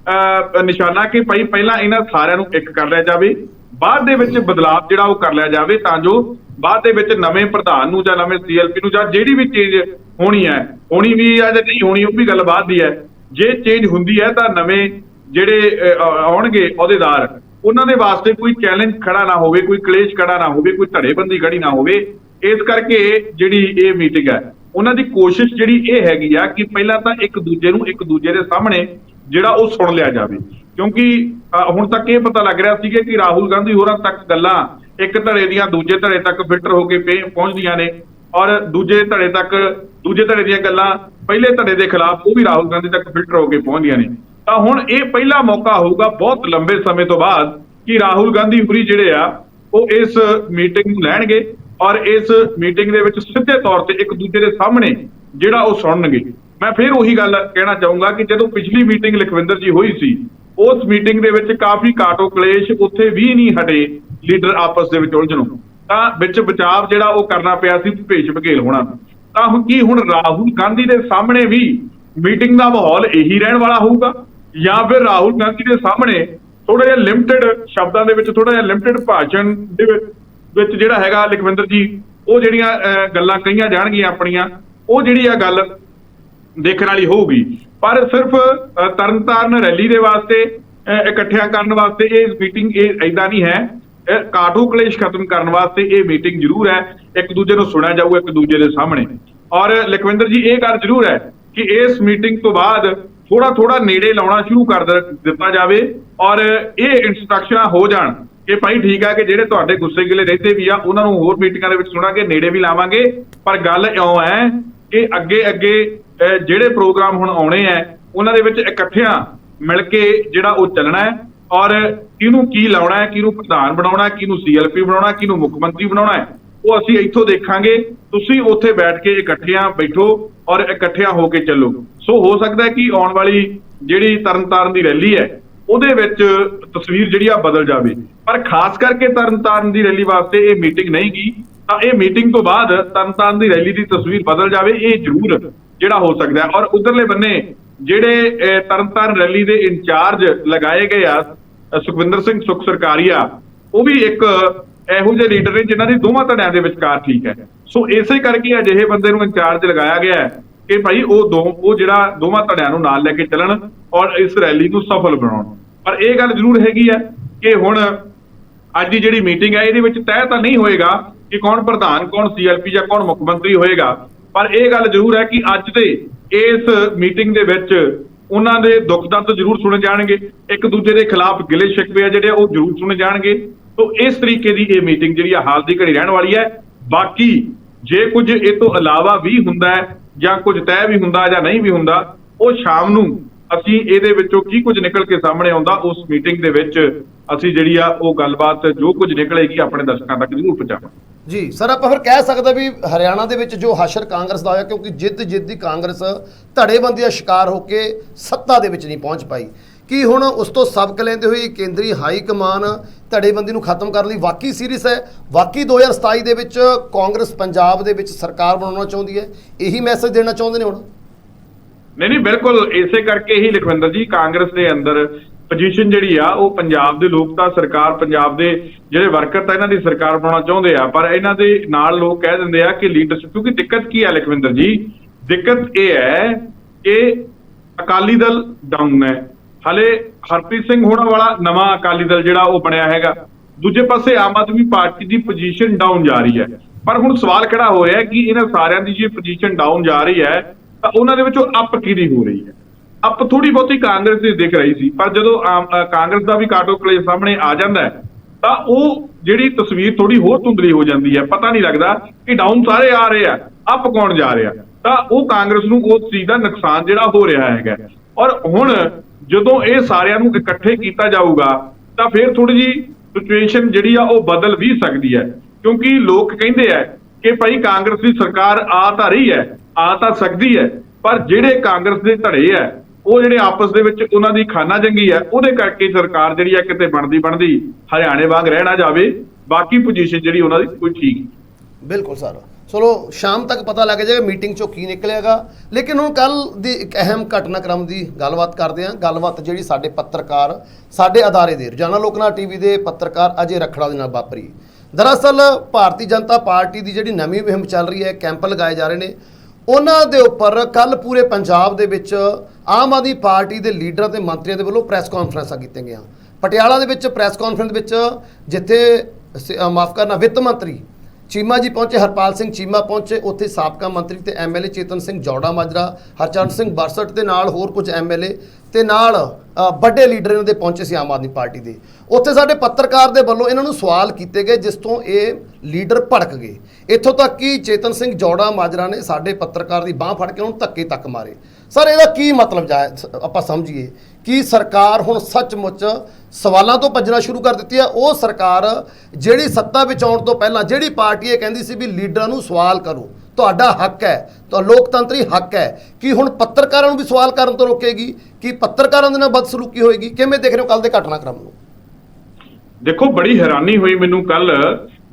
ਅਹ, ਨਿਸ਼ਾਨਾ ਕਿ ਭਾਈ ਪਹਿਲਾਂ ਇਹਨਾਂ ਸਾਰਿਆਂ ਨੂੰ ਇੱਕ ਕਰ ਲਿਆ ਜਾਵੇ ਬਾਅਦ ਦੇ ਵਿੱਚ ਬਦਲਾਅ ਜਿਹੜਾ ਉਹ ਕਰ ਲਿਆ ਜਾਵੇ ਤਾਂ ਜੋ ਬਾਅਦ ਦੇ ਵਿੱਚ ਨਵੇਂ ਪ੍ਰਧਾਨ ਨੂੰ ਜਾਂ ਨਵੇਂ ਸੀਐਲਪੀ ਨੂੰ ਜਾਂ ਜਿਹੜੀ ਵੀ ਚੇਂਜ ਹੋਣੀ ਹੈ ਹੋਣੀ ਵੀ ਹੈ ਜਾਂ ਨਹੀਂ ਹੋਣੀ ਉਹ ਵੀ ਗੱਲ ਬਾਅਦ ਦੀ ਹੈ। ਜੇ ਚੇਂਜ ਹੁੰਦੀ ਹੈ ਤਾਂ ਨਵੇਂ ਜਿਹੜੇ ਆਉਣਗੇ ਅਹੁਦੇਦਾਰ ਉਹਨਾਂ ਦੇ ਵਾਸਤੇ ਕੋਈ ਚੈਲੰਜ ਖੜਾ ਨਾ ਹੋਵੇ, ਕੋਈ ਕਲੇਸ਼ ਖੜਾ ਨਾ ਹੋਵੇ, ਕੋਈ ਧੜੇਬੰਦੀ ਖੜੀ ਨਾ ਹੋਵੇ, ਇਸ ਕਰਕੇ ਜਿਹੜੀ ਇਹ ਮੀਟਿੰਗ ਹੈ, ਉਹਨਾਂ ਦੀ ਕੋਸ਼ਿਸ਼ ਜਿਹੜੀ ਇਹ ਹੈਗੀ ਆ ਕਿ ਪਹਿਲਾਂ ਤਾਂ ਇੱਕ ਦੂਜੇ ਨੂੰ ਇੱਕ ਦੂਜੇ ਦੇ ਸਾਹਮਣੇ ਜਿਹੜਾ ਉਹ ਸੁਣ ਲਿਆ ਜਾਵੇ। ਕਿਉਂਕਿ ਹੁਣ ਤੱਕ ਇਹ ਪਤਾ ਲੱਗ ਰਿਹਾ ਸੀਗਾ ਕਿ ਰਾਹੁਲ ਗਾਂਧੀ ਹੋਰਾਂ ਤੱਕ ਗੱਲਾਂ ਇੱਕ ਧੜੇ ਦੀਆਂ, ਦੂਜੇ ਧੜੇ ਤੱਕ ਫਿਲਟਰ ਹੋ ਕੇ ਪੇ- ਪਹੁੰਚਦੀਆਂ ਨੇ ਔਰ ਦੂਜੇ ਧੜੇ ਤੱਕ, ਦੂਜੇ ਧੜੇ ਦੀਆਂ ਗੱਲਾਂ ਪਹਿਲੇ ਧੜੇ ਦੇ ਖਿਲਾਫ ਉਹ ਵੀ ਰਾਹੁਲ ਗਾਂਧੀ ਤੱਕ ਫਿਲਟਰ ਹੋ ਕੇ ਪਹੁੰਚਦੀਆਂ ਨੇ। ਤਾਂ ਹੁਣ ਇਹ ਪਹਿਲਾ ਮੌਕਾ ਹੋਊਗਾ ਬਹੁਤ ਲੰਬੇ ਸਮੇਂ ਤੋਂ ਬਾਅਦ ਕਿ ਰਾਹੁਲ ਗਾਂਧੀ ਹੁਰੀ ਜਿਹੜੇ ਆ, ਉਹ ਇਸ ਮੀਟਿੰਗ ਨੂੰ ਲੈਣਗੇ ਔਰ ਇਸ ਮੀਟਿੰਗ ਦੇ ਵਿੱਚ ਸਿੱਧੇ ਤੌਰ ਤੇ ਇੱਕ ਦੂਜੇ ਦੇ ਸਾਹਮਣੇ ਜਿਹੜਾ ਉਹ ਸੁਣਨਗੇ। ਮੈਂ ਫਿਰ ਉਹੀ ਗੱਲ ਕਹਿਣਾ ਚਾਹੂੰਗਾ ਕਿ ਜਦੋਂ ਪਿਛਲੀ ਮੀਟਿੰਗ ਲਖਵਿੰਦਰ ਜੀ ਹੋਈ ਸੀ, ਉਸ ਮੀਟਿੰਗ ਦੇ ਵਿੱਚ ਕਾਫੀ ਕਾਟੋ ਕਲੇਸ਼ ਉੱਥੇ ਵੀ ਨਹੀਂ ਹਟੇ ਲੀਡਰ ਆਪਸ ਦੇ ਵਿੱਚ ਉਲਝਣੋਂ। ਤਾਂ ਵਿੱਚ ਬਚਾਵ ਜਿਹੜਾ ਉਹ ਕਰਨਾ ਪਿਆ ਸੀ ਭੇਸ਼ ਬਘੇਲ ਹੋਣਾ। ਤਾਂ ਹੁਣ ਕੀ ਹੁਣ ਰਾਹੁਲ ਗਾਂਧੀ ਦੇ ਸਾਹਮਣੇ ਵੀ ਮੀਟਿੰਗ ਦਾ ਮਾਹੌਲ ਇਹੀ ਰਹਿਣ ਵਾਲਾ ਹੋਊਗਾ? ਜਾਂ ਫਿਰ ਰਾਹੁਲ ਗਾਂਧੀ ਦੇ ਸਾਹਮਣੇ ਥੋੜਾ ਜਿਹਾ ਲਿਮਟਿਡ ਸ਼ਬਦਾਂ ਦੇ ਵਿੱਚ ਥੋੜਾ ਜਿਹਾ ਲਿਮਟਿਡ ਭਾਸ਼ਣ ਦੇ ਵਿੱਚ ਜਿਹੜਾ ਹੈਗਾ ਲਖਵਿੰਦਰ ਜੀ ਉਹ ਜਿਹੜੀਆਂ ਗੱਲਾਂ ਕਹੀਆਂ ਜਾਣਗੀਆਂ ਆਪਣੀਆਂ ਉਹ ਜਿਹੜੀ ਆ ਗੱਲ ਦੇਖਣ ਵਾਲੀ ਹੋਊਗੀ। ਪਰ ਸਿਰਫ ਅ, ਤਰਨਤਾਰਨ ਰੈਲੀ ਦੇ ਵਾਸਤੇ ਅ, ਇਕੱਠਿਆਂ ਕਰਨ ਵਾਸਤੇ ਇਹ ਮੀਟਿੰਗ ਇਹ ਐਦਾਂ ਨਹੀਂ ਹੈ। ਕਾਟੂ ਕਲੇਸ਼ ਖਤਮ ਕਰਨ ਵਾਸਤੇ ਇਹ ਮੀਟਿੰਗ ਜ਼ਰੂਰ ਹੈ। ਇੱਕ ਦੂਜੇ ਨੂੰ ਸੁਣਿਆ ਜਾਊਗਾ ਇੱਕ ਦੂਜੇ ਦੇ ਸਾਹਮਣੇ। ਔਰ ਲਖਵਿੰਦਰ ਜੀ ਇਹ ਗੱਲ ਜ਼ਰੂਰ ਹੈ ਕਿ ਇਸ ਮੀਟਿੰਗ ਤੋਂ ਬਾਅਦ ਥੋੜਾ ਥੋੜਾ ਨੇੜੇ ਲਾਉਣਾ ਸ਼ੁਰੂ ਕਰ ਦਿੱਤਾ ਜਾਵੇ ਔਰ ਇਹ ਇੰਸਟਰਕਸ਼ਨਾਂ ਹੋ ਜਾਣ ਕਿ ਭਾਈ ਠੀਕ ਆ ਕਿ ਜਿਹੜੇ ਤੁਹਾਡੇ ਗੁੱਸੇ ਗਿਲੇ ਰਹਿੰਦੇ ਵੀ ਆ, ਉਹਨਾਂ ਨੂੰ ਹੋਰ ਮੀਟਿੰਗਾਂ ਦੇ ਵਿੱਚ ਸੁਣਾਂਗੇ, ਨੇੜੇ ਵੀ ਲਾਵਾਂਗੇ। ਪਰ ਗੱਲ ਇਉਂ ਹੈ ਕਿ ਅੱਗੇ ਅੱਗੇ ਜਿਹੜੇ ਪ੍ਰੋਗਰਾਮ ਹੁਣ ਆਉਣੇ ਆ, ਉਹਨਾਂ ਦੇ ਵਿੱਚ ਇਕੱਠਿਆਂ ਮਿਲ ਕੇ ਜਿਹੜਾ ਉਹ ਚੱਲਣਾ ਹੈ ਔਰ ਕਿਹਨੂੰ ਕੀ ਲਾਉਣਾ ਹੈ, ਕਿਹਨੂੰ ਪ੍ਰਧਾਨ ਬਣਾਉਣਾ ਹੈ, ਕਿਹਨੂੰ ਸੀਐਲਪੀ ਬਣਾਉਣਾ ਹੈ, ਕਿਹਨੂੰ ਮੁੱਖ ਮੰਤਰੀ ਬਣਾਉਣਾ ਹੈ ਉਹ ਅਸੀਂ ਇੱਥੋਂ ਦੇਖਾਂਗੇ। ਤੁਸੀਂ ਉੱਥੇ ਬੈਠ ਕੇ ਇਕੱਠਿਆਂ ਬੈਠੋ ਔਰ ਇਕੱਠਿਆਂ ਹੋ ਕੇ ਚੱਲੋ। ਸੋ ਹੋ ਸਕਦਾ ਹੈ ਕਿ ਆਉਣ ਵਾਲੀ ਜਿਹੜੀ ਤਰਨਤਾਰਨ ਦੀ ਰੈਲੀ ਹੈ, ਉਹਦੇ ਵਿੱਚ ਤਸਵੀਰ ਜਿਹੜੀ ਆ ਬਦਲ ਜਾਵੇ। ਪਰ ਖਾਸ ਕਰਕੇ ਤਰਨਤਾਰਨ ਦੀ ਰੈਲੀ ਵਾਸਤੇ ਇਹ ਮੀਟਿੰਗ ਨਹੀਂ ਗਈ, ਤਾਂ ਇਹ ਮੀਟਿੰਗ ਤੋਂ ਬਾਅਦ ਤਰਨਤਾਰਨ ਦੀ ਰੈਲੀ ਦੀ ਤਸਵੀਰ ਬਦਲ ਜਾਵੇ, ਇਹ ਜ਼ਰੂਰ ਜਿਹੜਾ ਹੋ ਸਕਦਾ ਹੈ। ਔਰ ਉਧਰਲੇ ਬੰਨੇ ਜਿਹੜੇ ਤਰਨਤਾਰਨ ਰੈਲੀ ਦੇ ਇੰਚਾਰਜ ਲਗਾਏ ਗਏ ਆ, ਸੁਖਵਿੰਦਰ ਸਿੰਘ ਸੁਖ ਸਰਕਾਰੀਆ ਉਹ ਵੀ ਇੱਕ ਇਹੋ ਜਿਹੇ ਲੀਡਰ ਨੇ ਜਿਨ੍ਹਾਂ ਦੀ ਦੋਵਾਂ ਧੜਿਆਂ ਦੇ ਵਿਚਕਾਰ ਠੀਕ ਹੈ। ਸੋ ਇਸੇ ਕਰਕੇ ਅਜਿਹੇ ਬੰਦੇ ਨੂੰ ਇੰਚਾਰਜ ਲਗਾਇਆ ਗਿਆ ਹੈ ਕਿ ਭਾਈ ਉਹ ਦੋ ਉਹ ਜਿਹੜਾ ਦੋਵਾਂ ਧੜਿਆਂ ਨੂੰ ਨਾਲ ਲੈ ਕੇ ਚੱਲਣ ਔਰ ਇਸ ਰੈਲੀ ਨੂੰ ਸਫਲ ਬਣਾਉਣ। ਪਰ ਇਹ ਗੱਲ ਜ਼ਰੂਰ ਹੈਗੀ ਹੈ ਕਿ ਹੁਣ ਅੱਜ ਦੀ ਜਿਹੜੀ ਮੀਟਿੰਗ ਹੈ, ਇਹਦੇ ਵਿੱਚ ਤੈਅ ਤਾਂ ਨਹੀਂ ਹੋਏਗਾ ਕਿ ਕੌਣ ਪ੍ਰਧਾਨ, ਕੌਣ ਸੀਐਲਪੀ ਜਾਂ ਕੌਣ ਮੁੱਖ ਮੰਤਰੀ ਹੋਏਗਾ। ਪਰ ਇਹ ਗੱਲ ਜ਼ਰੂਰ ਹੈ ਕਿ ਅੱਜ ਦੇ ਇਸ ਮੀਟਿੰਗ ਦੇ ਵਿੱਚ ਉਹਨਾਂ ਦੇ ਦੁੱਖ ਦਰਦ ਜ਼ਰੂਰ ਸੁਣੇ ਜਾਣਗੇ। ਇੱਕ ਦੂਜੇ ਦੇ ਖਿਲਾਫ ਗਿਲੇ ਸ਼ਿਕਵੇ ਆ ਜਿਹੜੇ ਉਹ ਜ਼ਰੂਰ ਸੁਣੇ ਜਾਣਗੇ। ਤੋਂ ਇਸ ਤਰੀਕੇ ਦੀ ਇਹ ਮੀਟਿੰਗ ਜਿਹੜੀ ਆ ਹਾਲ ਦੀ ਘੜੀ ਰਹਿਣ ਵਾਲੀ ਹੈ। ਬਾਕੀ ਜੇ ਕੁਝ ਇਹ ਤੋਂ ਇਲਾਵਾ ਵੀ ਹੁੰਦਾ ਹੈ ਜਾਂ ਕੁਝ ਤੈਅ ਵੀ ਹੁੰਦਾ ਜਾਂ ਨਹੀਂ ਵੀ ਹੁੰਦਾ, ਉਹ ਸ਼ਾਮ ਨੂੰ ਅਸੀਂ ਇਹਦੇ ਵਿੱਚੋਂ ਕੀ ਕੁਝ ਨਿਕਲ ਕੇ ਸਾਹਮਣੇ ਆਉਂਦਾ, ਉਸ ਮੀਟਿੰਗ ਦੇ ਵਿੱਚ ਅਸੀਂ ਜਿਹੜੀ ਆ ਉਹ ਗੱਲਬਾਤ ਜੋ ਕੁਝ ਨਿਕਲੇਗੀ ਆਪਣੇ ਦਰਸ਼ਕਾਂ ਤੱਕ ਜ਼ਰੂਰ ਪਹੁੰਚਾਵਾਂਗੇ। ਜੀ, ਸਰ, ਆਪਾਂ ਫਿਰ ਕਹਿ ਸਕਦੇ ਵੀ ਹਰਿਆਣਾ ਦੇ ਵਿੱਚ ਜੋ ਹਸ਼ਰ ਕਾਂਗਰਸ ਦਾ ਹੋਇਆ, ਕਿਉਂਕਿ ਜਿੱਦ ਜਿੱਦ ਦੀ ਕਾਂਗਰਸ ਧੜੇਬੰਦੀ ਦਾ ਸ਼ਿਕਾਰ ਹੋ ਕੇ ਸੱਤਾ ਦੇ ਵਿੱਚ ਨਹੀਂ ਪਹੁੰਚ ਪਾਈ। ਕੀ ਹੁਣ ਉਸ ਤੋਂ ਸਬਕ ਲੈਂਦੇ ਹੋਏ ਕੇਂਦਰੀ ਹਾਈ ਕਮਾਨ ਧੜੇਬੰਦੀ ਨੂੰ ਖਤਮ ਕਰਨ ਲਈ ਵਾਕਈ ਸੀਰੀਅਸ ਹੈ? ਵਾਕਈ 2027 ਦੇ ਵਿੱਚ ਕਾਂਗਰਸ ਪੰਜਾਬ ਦੇ ਵਿੱਚ ਸਰਕਾਰ ਬਣਾਉਣਾ ਚਾਹੁੰਦੀ ਹੈ? ਇਹੀ ਮੈਸੇਜ ਦੇਣਾ ਚਾਹੁੰਦੇ ਨੇ ਹੁਣ? ਨਹੀਂ ਨਹੀਂ, ਬਿਲਕੁਲ ਇਸੇ ਕਰਕੇ ਹੀ ਲਖਵਿੰਦਰ ਜੀ, ਕਾਂਗਰਸ ਦੇ ਅੰਦਰ ਪੋਜੀਸ਼ਨ ਜਿਹੜੀ ਆ, ਉਹ ਪੰਜਾਬ ਦੇ ਲੋਕ ਤਾਂ ਸਰਕਾਰ, ਪੰਜਾਬ ਦੇ ਜਿਹੜੇ ਵਰਕਰ ਤਾਂ ਇਹਨਾਂ ਦੀ ਸਰਕਾਰ ਬਣਾਉਣਾ ਚਾਹੁੰਦੇ ਆ, ਪਰ ਇਹਨਾਂ ਦੇ ਨਾਲ ਲੋਕ ਕਹਿ ਦਿੰਦੇ ਆ ਕਿ ਲੀਡਰਸ਼ਿਪ ਕਿਉਂਕਿ ਦਿੱਕਤ ਕੀ ਹੈ ਲਖਵਿੰਦਰ ਜੀ? ਦਿੱਕਤ ਇਹ ਹੈ ਕਿ ਅਕਾਲੀ ਦਲ ਡਾਊਨ ਹੈ। ਹਲੇ ਹਰਪ੍ਰੀਤ ਸਿੰਘ ਹੋਣਾ ਵਾਲਾ ਨਵਾਂ ਅਕਾਲੀ ਦਲ ਜਿਹੜਾ ਉਹ ਬਣਿਆ ਹੈਗਾ। ਦੂਜੇ ਪਾਸੇ ਆਮ ਆਦਮੀ ਪਾਰਟੀ ਦੀ ਪੋਜੀਸ਼ਨ ਡਾਊਨ ਜਾ ਰਹੀ ਹੈ। ਪਰ ਹੁਣ ਸਵਾਲ ਖੜਾ ਹੋ ਰਿਹਾ ਕਿ ਇਹਨਾਂ ਸਾਰਿਆਂ ਦੀ ਜੇ ਪੋਜੀਸ਼ਨ ਡਾਊਨ ਜਾ ਰਹੀ ਹੈ, ਤਾਂ ਉਹਨਾਂ ਦੇ ਵਿੱਚੋਂ ਅਪ ਕਿਹਦੀ ਹੋ ਰਹੀ ਹੈ? ਅਪ ਥੋੜੀ ਬਹੁਤੀ ਕਾਂਗਰਸ ਦੀ ਦਿਖ ਰਹੀ ਸੀ, ਪਰ ਜਦੋਂ ਆਮ ਕਾਂਗਰਸ ਦਾ ਵੀ ਕਾਟੋ ਕਲੇ ਸਾਹਮਣੇ ਆ ਜਾਂਦਾ ਹੈ, ਤਾਂ ਉਹ ਜਿਹੜੀ ਤਸਵੀਰ ਥੋੜੀ ਹੋਰ ਧੁੰਦਲੀ ਹੋ ਜਾਂਦੀ ਹੈ। ਪਤਾ ਨਹੀਂ ਲੱਗਦਾ ਕਿ ਡਾਊਨ ਸਾਰੇ ਆ ਰਹੇ ਆ ਅਪ ਕੌਣ ਜਾ ਰਿਹਾ। ਤਾਂ ਉਹ ਕਾਂਗਰਸ ਨੂੰ ਉਸ ਚੀਜ਼ ਦਾ ਨੁਕਸਾਨ ਜਿਹੜਾ ਹੋ ਰਿਹਾ ਹੈਗਾ। ਔਰ ਹੁਣ ਜਦੋਂ ਇਹ ਸਾਰਿਆਂ ਨੂੰ ਇਕੱਠੇ ਕੀਤਾ ਜਾਊਗਾ, ਤਾਂ ਫਿਰ ਥੋੜੀ ਜੀ ਸਿਚੁਏਸ਼ਨ ਜਿਹੜੀ ਆ ਉਹ ਬਦਲ ਵੀ ਸਕਦੀ ਹੈ। ਕਿਉਂਕਿ ਲੋਕ ਕਹਿੰਦੇ ਆ ਕਿ ਭਾਈ ਕਾਂਗਰਸ ਦੀ ਸਰਕਾਰ ਆ ਤਾਂ ਰਹੀ ਹੈ, ਆ ਤਾਂ ਸਕਦੀ ਹੈ, ਪਰ ਜਿਹੜੇ ਕਾਂਗਰਸ ਦੇ ਧੜੇ ਹੈ ਉਹ ਜਿਹੜੇ ਆਪਸ ਦੇ ਵਿੱਚ ਉਹਨਾਂ ਦੀ ਖਾਨਾ ਜੰਗੀ ਹੈ, ਉਹਦੇ ਕਰਕੇ ਸਰਕਾਰ ਜਿਹੜੀ ਆ ਕਿਤੇ ਬਣਦੀ ਬਣਦੀ ਹਰਿਆਣੇ ਵਾਂਗ ਰਹਿ ਜਾਵੇ, ਬਾਕੀ ਪੋਜੀਸ਼ਨ ਜਿਹੜੀ ਉਹਨਾਂ ਦੀ ਕੋਈ ਠੀਕ ਬਿਲਕੁਲ ਸਰ। ਚਲੋ, ਸ਼ਾਮ ਤੱਕ ਪਤਾ ਲੱਗ ਜਾਏਗਾ ਮੀਟਿੰਗ ਚੋਂ ਕੀ ਨਿਕਲੇਗਾ। ਲੇਕਿਨ ਹੁਣ ਕੱਲ ਦੀ ਇੱਕ ਅਹਿਮ ਘਟਨਾਕ੍ਰਮ ਦੀ ਗੱਲਬਾਤ ਕਰਦੇ ਹਾਂ। ਗੱਲਬਾਤ ਜਿਹੜੀ ਸਾਡੇ ਪੱਤਰਕਾਰ, ਸਾਡੇ ਅਦਾਰੇ ਦੇ, ਰੋਜ਼ਾਨਾ ਲੋਕਨਾ ਟੀਵੀ ਦੇ ਪੱਤਰਕਾਰ ਅਜੇ ਰਖੜਾ ਦੇ ਨਾਲ ਵਾਪਰੀ। ਦਰਅਸਲ, ਭਾਰਤੀ ਜਨਤਾ ਪਾਰਟੀ ਦੀ ਜਿਹੜੀ ਨਵੀਂ ਮੁਹਿੰਮ ਚੱਲ ਰਹੀ ਹੈ, ਕੈਂਪ ਲਗਾਏ ਜਾ ਰਹੇ ਨੇ। ਉਹਨਾਂ ਦੇ ਉੱਪਰ ਕੱਲ ਪੂਰੇ ਪੰਜਾਬ ਦੇ ਵਿੱਚ ਆਮ ਆਦਮੀ ਪਾਰਟੀ ਦੇ ਲੀਡਰਾਂ ਤੇ ਮੰਤਰੀਆਂ ਦੇ ਵੱਲੋਂ ਪ੍ਰੈਸ ਕਾਨਫਰੰਸਾਂ ਕੀਤੀਆਂ ਗਈਆਂ। ਪਟਿਆਲਾ ਦੇ ਵਿੱਚ ਪ੍ਰੈਸ ਕਾਨਫਰੰਸ ਵਿੱਚ ਜਿੱਥੇ ਸ- ਮਾਫ ਕਰਨਾ ਵਿੱਤ ਮੰਤਰੀ ਚੀਮਾ ਜੀ ਪਹੁੰਚੇ, ਹਰਪਾਲ ਸਿੰਘ ਚੀਮਾ ਪਹੁੰਚੇ, ਉੱਥੇ ਸਾਬਕਾ ਮੰਤਰੀ ਤੇ ਐਮਐਲਏ ਚੇਤਨ ਸਿੰਘ ਜੌੜਾ ਮਾਜਰਾ ਹਰਚਰਨ ਸਿੰਘ ਬਰਸਟ ਦੇ ਨਾਲ ਹੋਰ ਕੁਝ ਐਮਐਲਏ ਤੇ ਨਾਲ ਵੱਡੇ ਲੀਡਰ ਇਹਨਾਂ ਦੇ ਪਹੁੰਚੇ ਸੀ ਆਮ ਆਦਮੀ ਪਾਰਟੀ ਦੇ। ਉੱਥੇ ਸਾਡੇ ਪੱਤਰਕਾਰ ਦੇ ਵੱਲੋਂ ਇਹਨਾਂ ਨੂੰ ਸਵਾਲ ਕੀਤੇ ਗਏ, ਜਿਸ ਤੋਂ ਇਹ ਲੀਡਰ ਭੜਕ ਗਏ। ਇੱਥੋਂ ਤੱਕ ਕਿ ਚੇਤਨ ਸਿੰਘ ਜੌੜਾ ਮਾਜਰਾ ਨੇ ਸਾਡੇ ਪੱਤਰਕਾਰ ਦੀ ਬਾਹ ਫੜ ਕੇ ਉਹਨੂੰ ਧੱਕੇ ਤੱਕ ਮਾਰੇ। ਸਰ, ਇਹਦਾ ਕੀ ਮਤਲਬ ਜਾਏ ਆਪਾਂ ਸਮਝੀਏ। ਕਿ ਸਰਕਾਰ ਹੁਣ ਸੱਚਮੁੱਚ ਸਵਾਲਾਂ ਤੋਂ ਭੱਜਣਾ ਸ਼ੁਰੂ ਕਰ ਦਿੱਤੀ ਹੈ। ਉਹ ਸਰਕਾਰ ਜਿਹੜੀ ਸੱਤਾ ਵਿੱਚ ਆਉਣ ਤੋਂ ਪਹਿਲਾਂ ਜਿਹੜੀ ਪਾਰਟੀ ਇਹ ਕਹਿੰਦੀ ਸੀ ਵੀ ਲੀਡਰਾਂ ਨੂੰ ਸਵਾਲ ਕਰੋ, ਤੁਹਾਡਾ ਹੱਕ ਹੈ ਤਾਂ ਲੋਕਤੰਤਰੀ ਹੱਕ ਹੈ, ਕਿ ਹੁਣ ਪੱਤਰਕਾਰਾਂ ਨੂੰ ਵੀ ਸਵਾਲ ਕਰਨ ਤੋਂ ਰੋਕੇਗੀ? ਕਿ ਪੱਤਰਕਾਰਾਂ ਦੇ ਨਾਲ ਬਦਸਲੂਕੀ ਹੋਏਗੀ? ਕਿਵੇਂ ਦੇਖ ਰਹੇ ਹੋ ਕੱਲ ਦੇ ਘਟਨਾਕ੍ਰਮ ਨੂੰ? ਦੇਖੋ, ਬੜੀ ਹੈਰਾਨੀ ਹੋਈ ਮੈਨੂੰ ਕੱਲ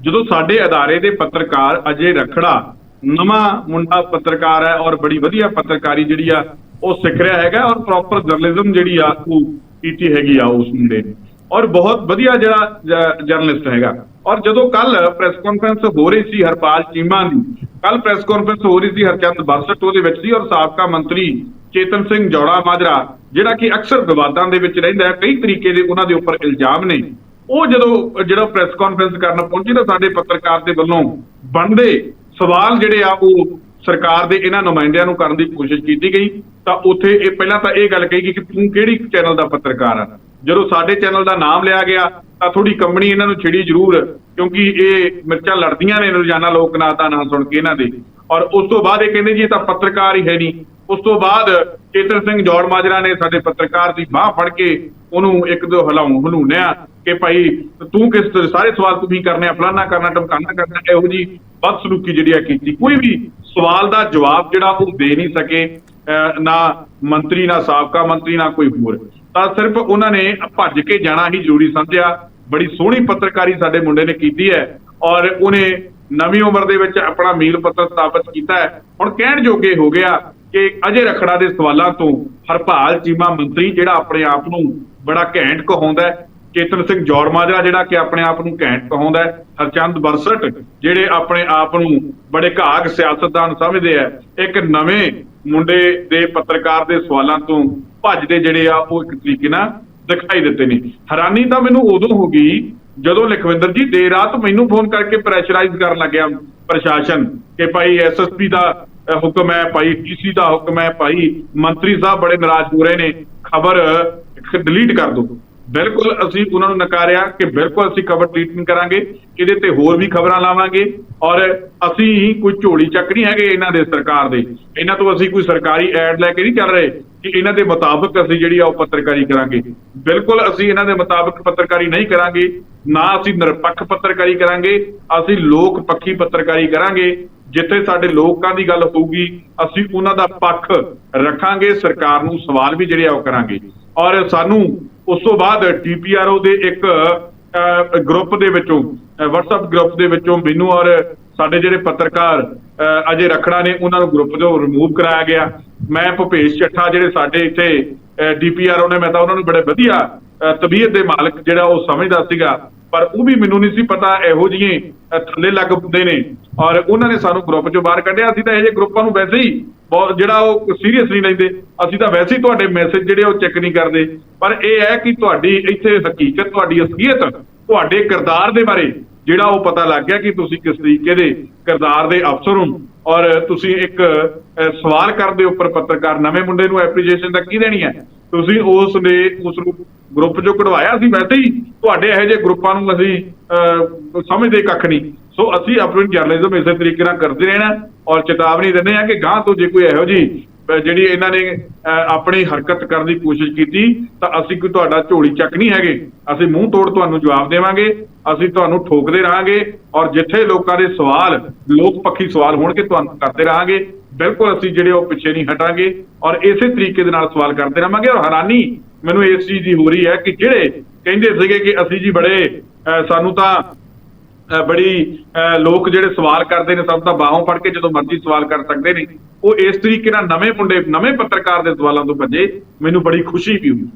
ਜਦੋਂ ਸਾਡੇ ਅਦਾਰੇ ਦੇ ਪੱਤਰਕਾਰ ਅਜੇ ਰਖੜਾ, ਨਵਾਂ ਮੁੰਡਾ ਪੱਤਰਕਾਰ ਹੈ ਔਰ ਬੜੀ ਵਧੀਆ ਪੱਤਰਕਾਰੀ ਜਿਹੜੀ ਆ ਉਹ ਸਿੱਖ ਰਿਹਾ ਹੈਗਾ ਔਰ ਪ੍ਰੋਪਰ ਜਰਨਲਿਜ਼ਮ ਜਿਹੜੀ ਆ, ਉਹ ਕੀਤੀ ਹੈਗੀ ਆ ਉਸ ਮੁੰਡੇ ਨੇ। ਔਰ ਬਹੁਤ ਵਧੀਆ ਜਿਹੜਾ ਜਰਨਲਿਸਟ ਹੈਗਾ। ਔਰ ਜਦੋਂ ਕੱਲ ਪ੍ਰੈਸ ਕਾਨਫਰੰਸ ਹੋ ਰਹੀ ਸੀ ਹਰਪਾਲ ਚੀਮਾ ਦੀ ਕੱਲ ਪ੍ਰੈਸ ਕਾਨਫਰੰਸ ਹੋ ਰਹੀ ਸੀ ਹਰਚੰਦ ਬਰਸਟ ਉਹਦੇ ਵਿੱਚ ਸੀ ਔਰ ਸਾਬਕਾ ਮੰਤਰੀ ਚੇਤਨ ਸਿੰਘ ਜੌੜਾ ਮਾਜਰਾ, ਜਿਹੜਾ ਕਿ ਅਕਸਰ ਵਿਵਾਦਾਂ ਦੇ ਵਿੱਚ ਰਹਿੰਦਾ ਹੈ, ਕਈ ਤਰੀਕੇ ਦੇ ਉਹਨਾਂ ਦੇ ਉੱਪਰ ਇਲਜ਼ਾਮ ਨੇ। ਉਹ ਜਦੋਂ ਜਿਹੜਾ ਪ੍ਰੈਸ ਕਾਨਫਰੰਸ ਕਰਨ ਪਹੁੰਚੀ ਤਾਂ ਸਾਡੇ ਪੱਤਰਕਾਰ ਦੇ ਵੱਲੋਂ ਬਣਦੇ ਸਵਾਲ ਜਿਹੜੇ ਆ ਉਹ ਸਰਕਾਰ ਦੇ ਇਹਨਾਂ ਨੁਮਾਇੰਦਿਆਂ ਨੂੰ ਕਰਨ ਦੀ ਕੋਸ਼ਿਸ਼ ਕੀਤੀ ਗਈ, ਤਾਂ ਉੱਥੇ ਇਹ ਪਹਿਲਾਂ ਤਾਂ ਇਹ ਗੱਲ ਕਹੀ ਗਈ ਕਿ ਤੂੰ ਕਿਹੜੀ ਚੈਨਲ ਦਾ ਪੱਤਰਕਾਰ ਆ? ਜਦੋਂ ਸਾਡੇ ਚੈਨਲ ਦਾ ਨਾਮ ਲਿਆ ਗਿਆ, ਤਾਂ ਥੋੜੀ ਕੰਪਨੀ ਇਹਨਾਂ ਨੂੰ ਛਿੜੀ ਜ਼ਰੂਰ, ਕਿਉਂਕਿ ਇਹ ਮਿਰਚਾਂ ਲੜਦੀਆਂ ਨੇ ਰੋਜ਼ਾਨਾ ਲੋਕਨਾਥ ਦਾ ਨਾਮ ਸੁਣ ਕੇ ਇਹਨਾਂ ਦੇ। ਔਰ ਉਸ ਤੋਂ ਬਾਅਦ ਇਹ ਕਹਿੰਦੇ ਜੀ ਇਹ ਤਾਂ ਪੱਤਰਕਾਰ ਹੀ ਹੈ ਨਹੀਂ। ਉਸ ਤੋਂ ਬਾਅਦ ਚੇਤਨ ਸਿੰਘ ਜੌੜ ਮਾਜਰਾ ਨੇ ਸਾਡੇ ਪੱਤਰਕਾਰ ਦੀ ਬਾਹ ਫੜ ਕੇ ਉਹਨੂੰ ਇੱਕ ਦੋ ਹਲਾਉਂ ਹਲੂਣਿਆ ਕਿ ਭਾਈ ਤੂੰ ਕਿਸ ਸਾਰੇ ਸਵਾਲ ਤੂੰ ਹੀ ਕਰਨੇ ਆ, ਫਲਾਨਾ ਕਰਨਾ ਟਮਕਾਨਾ ਕਰਨਾ, ਇਹੋ ਜੀ ਬਦਸਲੂਕੀ ਜਿਹੜੀ ਆ ਕੀਤੀ। ਕੋਈ ਵੀ ਸਵਾਲ ਦਾ ਜਵਾਬ ਜਿਹੜਾ ਉਹ ਦੇ ਨਹੀਂ ਸਕੇ, ਅਹ, ਨਾ ਮੰਤਰੀ, ਨਾ ਸਾਬਕਾ ਮੰਤਰੀ, ਨਾ ਕੋਈ ਹੋਰ। ਤਾਂ ਸਿਰਫ ਉਹਨਾਂ ਨੇ ਭੱਜ ਕੇ ਜਾਣਾ ਹੀ ਜ਼ਰੂਰੀ ਸਮਝਿਆ। ਬੜੀ ਸੋਹਣੀ ਪੱਤਰਕਾਰੀ ਸਾਡੇ ਮੁੰਡੇ ਨੇ ਕੀਤੀ ਹੈ ਔਰ ਉਹਨੇ ਨਵੀਂ ਉਮਰ ਦੇ ਵਿੱਚ ਆਪਣਾ ਮੀਲ ਪੱਤਰ ਸਥਾਪਿਤ ਕੀਤਾ ਹੈ। ਹੁਣ ਕਹਿਣ ਜੋਗੇ ਹੋ ਗਿਆ ਕਿ ਅਜੇ ਰਖੜਾ ਦੇ ਸਵਾਲਾਂ ਤੋਂ ਹਰਪਾਲ ਚੀਮਾ ਮੰਤਰੀ ਜਿਹੜਾ ਆਪਣੇ ਆਪ ਨੂੰ ਬੜਾ ਘੈਂਟ ਕਹਾਉਂਦਾ ਚੇਤਨ ਸਿੰਘ ਜੌੜ ਮਾਜਰਾ ਜਿਹੜਾ ਕਿ ਆਪਣੇ ਆਪ ਨੂੰ ਘੈਂਟ ਕਹਾਉਂਦਾ ਹਰਚੰਦ ਬਰਸਟ ਜਿਹੜੇ ਆਪਣੇ ਆਪ ਨੂੰ ਬੜੇ ਘਾਗ ਸਿਆਸਤਦਾਨ ਸਮਝਦੇ ਆ, ਇੱਕ ਨਵੇਂ ਮੁੰਡੇ ਦੇ ਪੱਤਰਕਾਰ ਦੇ ਸਵਾਲਾਂ ਤੋਂ ਭੱਜਦੇ ਜਿਹੜੇ ਆ ਉਹ ਇੱਕ ਤਰੀਕੇ ਨਾਲ ਦਿਖਾਈ ਦਿੱਤੇ ਨੇ। ਹੈਰਾਨੀ ਤਾਂ ਮੈਨੂੰ ਉਦੋਂ ਹੋ ਗਈ ਜਦੋਂ ਲਖਵਿੰਦਰ ਜੀ ਦੇਰ ਰਾਤ ਮੈਨੂੰ ਫੋਨ ਕਰਕੇ ਪ੍ਰੈਸ਼ਰਾਈਜ਼ ਕਰਨ ਲੱਗਿਆ ਪ੍ਰਸ਼ਾਸਨ ਕਿ ਭਾਈ ਐਸਐਸਪੀ ਦਾ ਹੁਕਮ ਹੈ ਭਾਈ ਡੀਸੀ ਦਾ ਹੁਕਮ ਹੈ ਭਾਈ। ਮੰਤਰੀ ਸਾਹਿਬ ਬੜੇ ਨਾਰਾਜ਼ ਹੋ ਰਹੇ ਨੇ। ਖਬਰ ਡਿਲੀਟ ਕਰ ਦਿਓ ਬਿਲਕੁਲ ਅਸੀਂ ਉਹਨਾਂ ਨੂੰ ਨਕਾਰਿਆ ਕਿ ਬਿਲਕੁਲ ਅਸੀਂ ਖਬਰ ਡਿਲੀਟ ਨਹੀਂ ਕਰਾਂਗੇ। ਇਹਦੇ ਤੇ ਹੋਰ ਵੀ ਖਬਰਾਂ ਲਾਵਾਂਗੇ। ਔਰ ਅਸੀਂ ਹੀ ਕੋਈ ਝੋਲੀ ਚੱਕ ਨਹੀਂ ਹੈਗੇ ਇਹਨਾਂ ਦੇ ਸਰਕਾਰ ਦੇ। ਇਹਨਾਂ ਤੋਂ ਅਸੀਂ ਕੋਈ ਸਰਕਾਰੀ ਐਡ ਲੈ ਕੇ ਨਹੀਂ ਚੱਲ ਰਹੇ ਕਿ ਇਹਨਾਂ ਦੇ ਮੁਤਾਬਕ ਅਸੀਂ ਜਿਹੜੀ ਆ ਉਹ ਪੱਤਰਕਾਰੀ ਕਰਾਂਗੇ। ਬਿਲਕੁਲ ਅਸੀਂ ਇਹਨਾਂ ਦੇ ਮੁਤਾਬਕ ਪੱਤਰਕਾਰੀ ਨਹੀਂ ਕਰਾਂਗੇ। ਨਾ ਅਸੀਂ ਨਿਰਪੱਖ ਪੱਤਰਕਾਰੀ ਕਰਾਂਗੇ। ਅਸੀਂ ਲੋਕ ਪੱਖੀ ਪੱਤਰਕਾਰੀ ਕਰਾਂਗੇ। ਜਿੱਥੇ ਸਾਡੇ ਲੋਕਾਂ ਦੀ ਗੱਲ ਹੋਊਗੀ ਅਸੀਂ ਉਹਨਾਂ ਦਾ ਪੱਖ ਰੱਖਾਂਗੇ ਸਰਕਾਰ ਨੂੰ ਸਵਾਲ ਵੀ ਜਿਹੜੇ ਆ ਉਹ ਕਰਾਂਗੇ। ਔਰ ਸਾਨੂੰ ਉਸ ਤੋਂ ਬਾਅਦ ਟੀਪੀਆਰਓ ਦੇ ਇੱਕ ਗਰੁੱਪ ਦੇ ਵਿੱਚੋਂ ਅਹ, WhatsApp ਗਰੁੱਪ ਦੇ ਵਿੱਚੋਂ ਮੈਨੂੰ ਔਰ ਸਾਡੇ ਜਿਹੜੇ ਪੱਤਰਕਾਰ ਅਹ, ਅਜੇ ਰਖੜਾ ਨੇ ਉਹਨਾਂ ਨੂੰ ਗਰੁੱਪ ਤੋਂ ਰਿਮੂਵ ਕਰਾਇਆ ਗਿਆ। ਮੈਂ ਭੁਪੇਸ਼ ਚੱਠਾ ਜਿਹੜੇ ਸਾਡੇ ਇੱਥੇ ਡੀਪੀਆਰਓ ਨੇ ਮੈਂ ਤਾਂ ਉਹਨਾਂ ਨੂੰ ਬੜੇ ਵਧੀਆ ਤਬੀਅਤ ਦੇ ਮਾਲਕ ਜਿਹੜਾ ਉਹ ਸਮਝਦਾ ਸੀਗਾ। ਪਰ ਉਹ ਵੀ ਮੈਨੂੰ ਨਹੀਂ ਸੀ ਪਤਾ ਇਹੋ ਜਿਹੇ ਥੱਲੇ ਲੱਗ ਹੁੰਦੇ ਨੇ। ਔਰ ਉਹਨਾਂ ਨੇ ਸਾਨੂੰ ਗਰੁੱਪ ਚੋਂ ਬਾਹਰ ਕੱਢਿਆ। ਅਸੀਂ ਤਾਂ ਇਹ ਜਿਹੇ ਗਰੁੱਪਾਂ ਨੂੰ ਵੈਸੇ ਹੀ ਬਹੁਤ, ਜਿਹੜਾ ਉਹ ਸੀਰੀਅਸ ਨਹੀਂ ਲੈਂਦੇ। ਅਸੀਂ ਤਾਂ ਵੈਸੇ ਹੀ ਤੁਹਾਡੇ ਮੈਸੇਜ ਜਿਹੜੇ ਉਹ ਚੈੱਕ ਨਹੀਂ ਕਰਦੇ। ਪਰ ਇਹ ਹੈ ਕਿ ਤੁਹਾਡੀ ਇੱਥੇ ਹਕੀਕਤ, ਤੁਹਾਡੀ ਅਸਲੀਅਤ, ਤੁਹਾਡੇ ਕਿਰਦਾਰ ਦੇ ਬਾਰੇ ਜਿਹੜਾ ਉਹ ਪਤਾ ਲੱਗ ਗਿਆ ਕਿ ਤੁਸੀਂ ਕਿਸ ਤਰੀਕੇ ਦੇ ਕਿਰਦਾਰ ਦੇ ਅਫਸਰ ਹੋ। ਔਰ ਤੁਸੀਂ ਇੱਕ ਸਵਾਲ ਕਰਨ ਦੇ ਉੱਪਰ ਪੱਤਰਕਾਰ, ਨਵੇਂ ਮੁੰਡੇ ਨੂੰ ਐਪਰੀਸ਼ੀਏਸ਼ਨ ਤਾਂ ਕੀ ਦੇਣੀ ਹੈ? ਤੁਸੀਂ ਉਸ ਨੇ ਉਸ ਨੂੰ ਗਰੁੱਪ ਚੋਂ ਕਢਵਾਇਆ ਸੀ ਵੈਸੇ ਹੀ ਤੁਹਾਡੇ ਇਹੋ ਜਿਹੇ ਗਰੁੱਪਾਂ ਨੂੰ ਅਸੀਂ ਅਹ, ਸਮਝਦੇ ਕੱਖ ਨਹੀਂ। ਸੋ ਅਸੀਂ ਆਪਣੀ ਜਰਨਲਿਜ਼ਮ ਇਸੇ ਤਰੀਕੇ ਨਾਲ ਕਰਦੇ ਰਹਿਣਾ ਔਰ ਚੇਤਾਵਨੀ ਦਿੰਦੇ ਆ ਕਿ ਗਾਂ ਤੋਂ ਜੇ ਕੋਈ ਇਹੋ ਜੀ ਜਿਹੜੀ ਇਹਨਾਂ ਨੇ ਅਹ, ਆਪਣੀ ਹਰਕਤ ਕਰਨ ਦੀ ਕੋਸ਼ਿਸ਼ ਕੀਤੀ ਤਾਂ ਅਸੀਂ ਕੋਈ ਤੁਹਾਡਾ ਝੋਲੀ ਚੱਕ ਨਹੀਂ ਹੈਗੇ। ਅਸੀਂ ਮੂੰਹ ਤੋੜ ਤੁਹਾਨੂੰ ਜਵਾਬ ਦੇਵਾਂਗੇ ਅਸੀਂ ਤੁਹਾਨੂੰ ਠੋਕਦੇ ਰਹਾਂਗੇ ਔਰ ਜਿੱਥੇ ਲੋਕਾਂ ਦੇ ਸਵਾਲ ਲੋਕ ਪੱਖੀ ਸਵਾਲ ਹੋਣਗੇ ਤੁਹਾਨੂੰ ਕਰਦੇ ਰਹਾਂਗੇ। ਬਿਲਕੁਲ ਅਸੀਂ ਜਿਹੜੇ ਉਹ ਪਿੱਛੇ ਨਹੀਂ ਹਟਾਂਗੇ ਔਰ ਇਸੇ ਤਰੀਕੇ ਦੇ ਨਾਲ ਸਵਾਲ ਕਰਦੇ ਰਹਾਂਗੇ ਔਰ ਹੈਰਾਨੀ ਮੈਨੂੰ ਇਸ ਚੀਜ਼ ਦੀ ਹੋ ਰਹੀ ਹੈ ਕਿ ਜਿਹੜੇ ਕਹਿੰਦੇ ਸੀਗੇ ਕਿ ਅਸੀਂ ਜੀ ਬੜੇ ਸਾਨੂੰ ਤਾਂ ਬੜੀ ਲੋਕ ਜਿਹੜੇ ਸਵਾਲ ਕਰਦੇ ਨੇ ਸਭ ਤਾਂ ਬਾਹੋਂ ਫੜ ਕੇ ਜਦੋਂ ਮਰਜ਼ੀ ਸਵਾਲ ਕਰ ਸਕਦੇ ਨੇ, ਉਹ ਇਸ ਤਰੀਕੇ ਨਾਲ ਨਵੇਂ ਮੁੰਡੇ, ਨਵੇਂ ਪੱਤਰਕਾਰ ਦੇ ਸਵਾਲਾਂ ਤੋਂ ਭੱਜੇ, ਮੈਨੂੰ ਬੜੀ ਖੁਸ਼ੀ ਵੀ ਹੋਈ।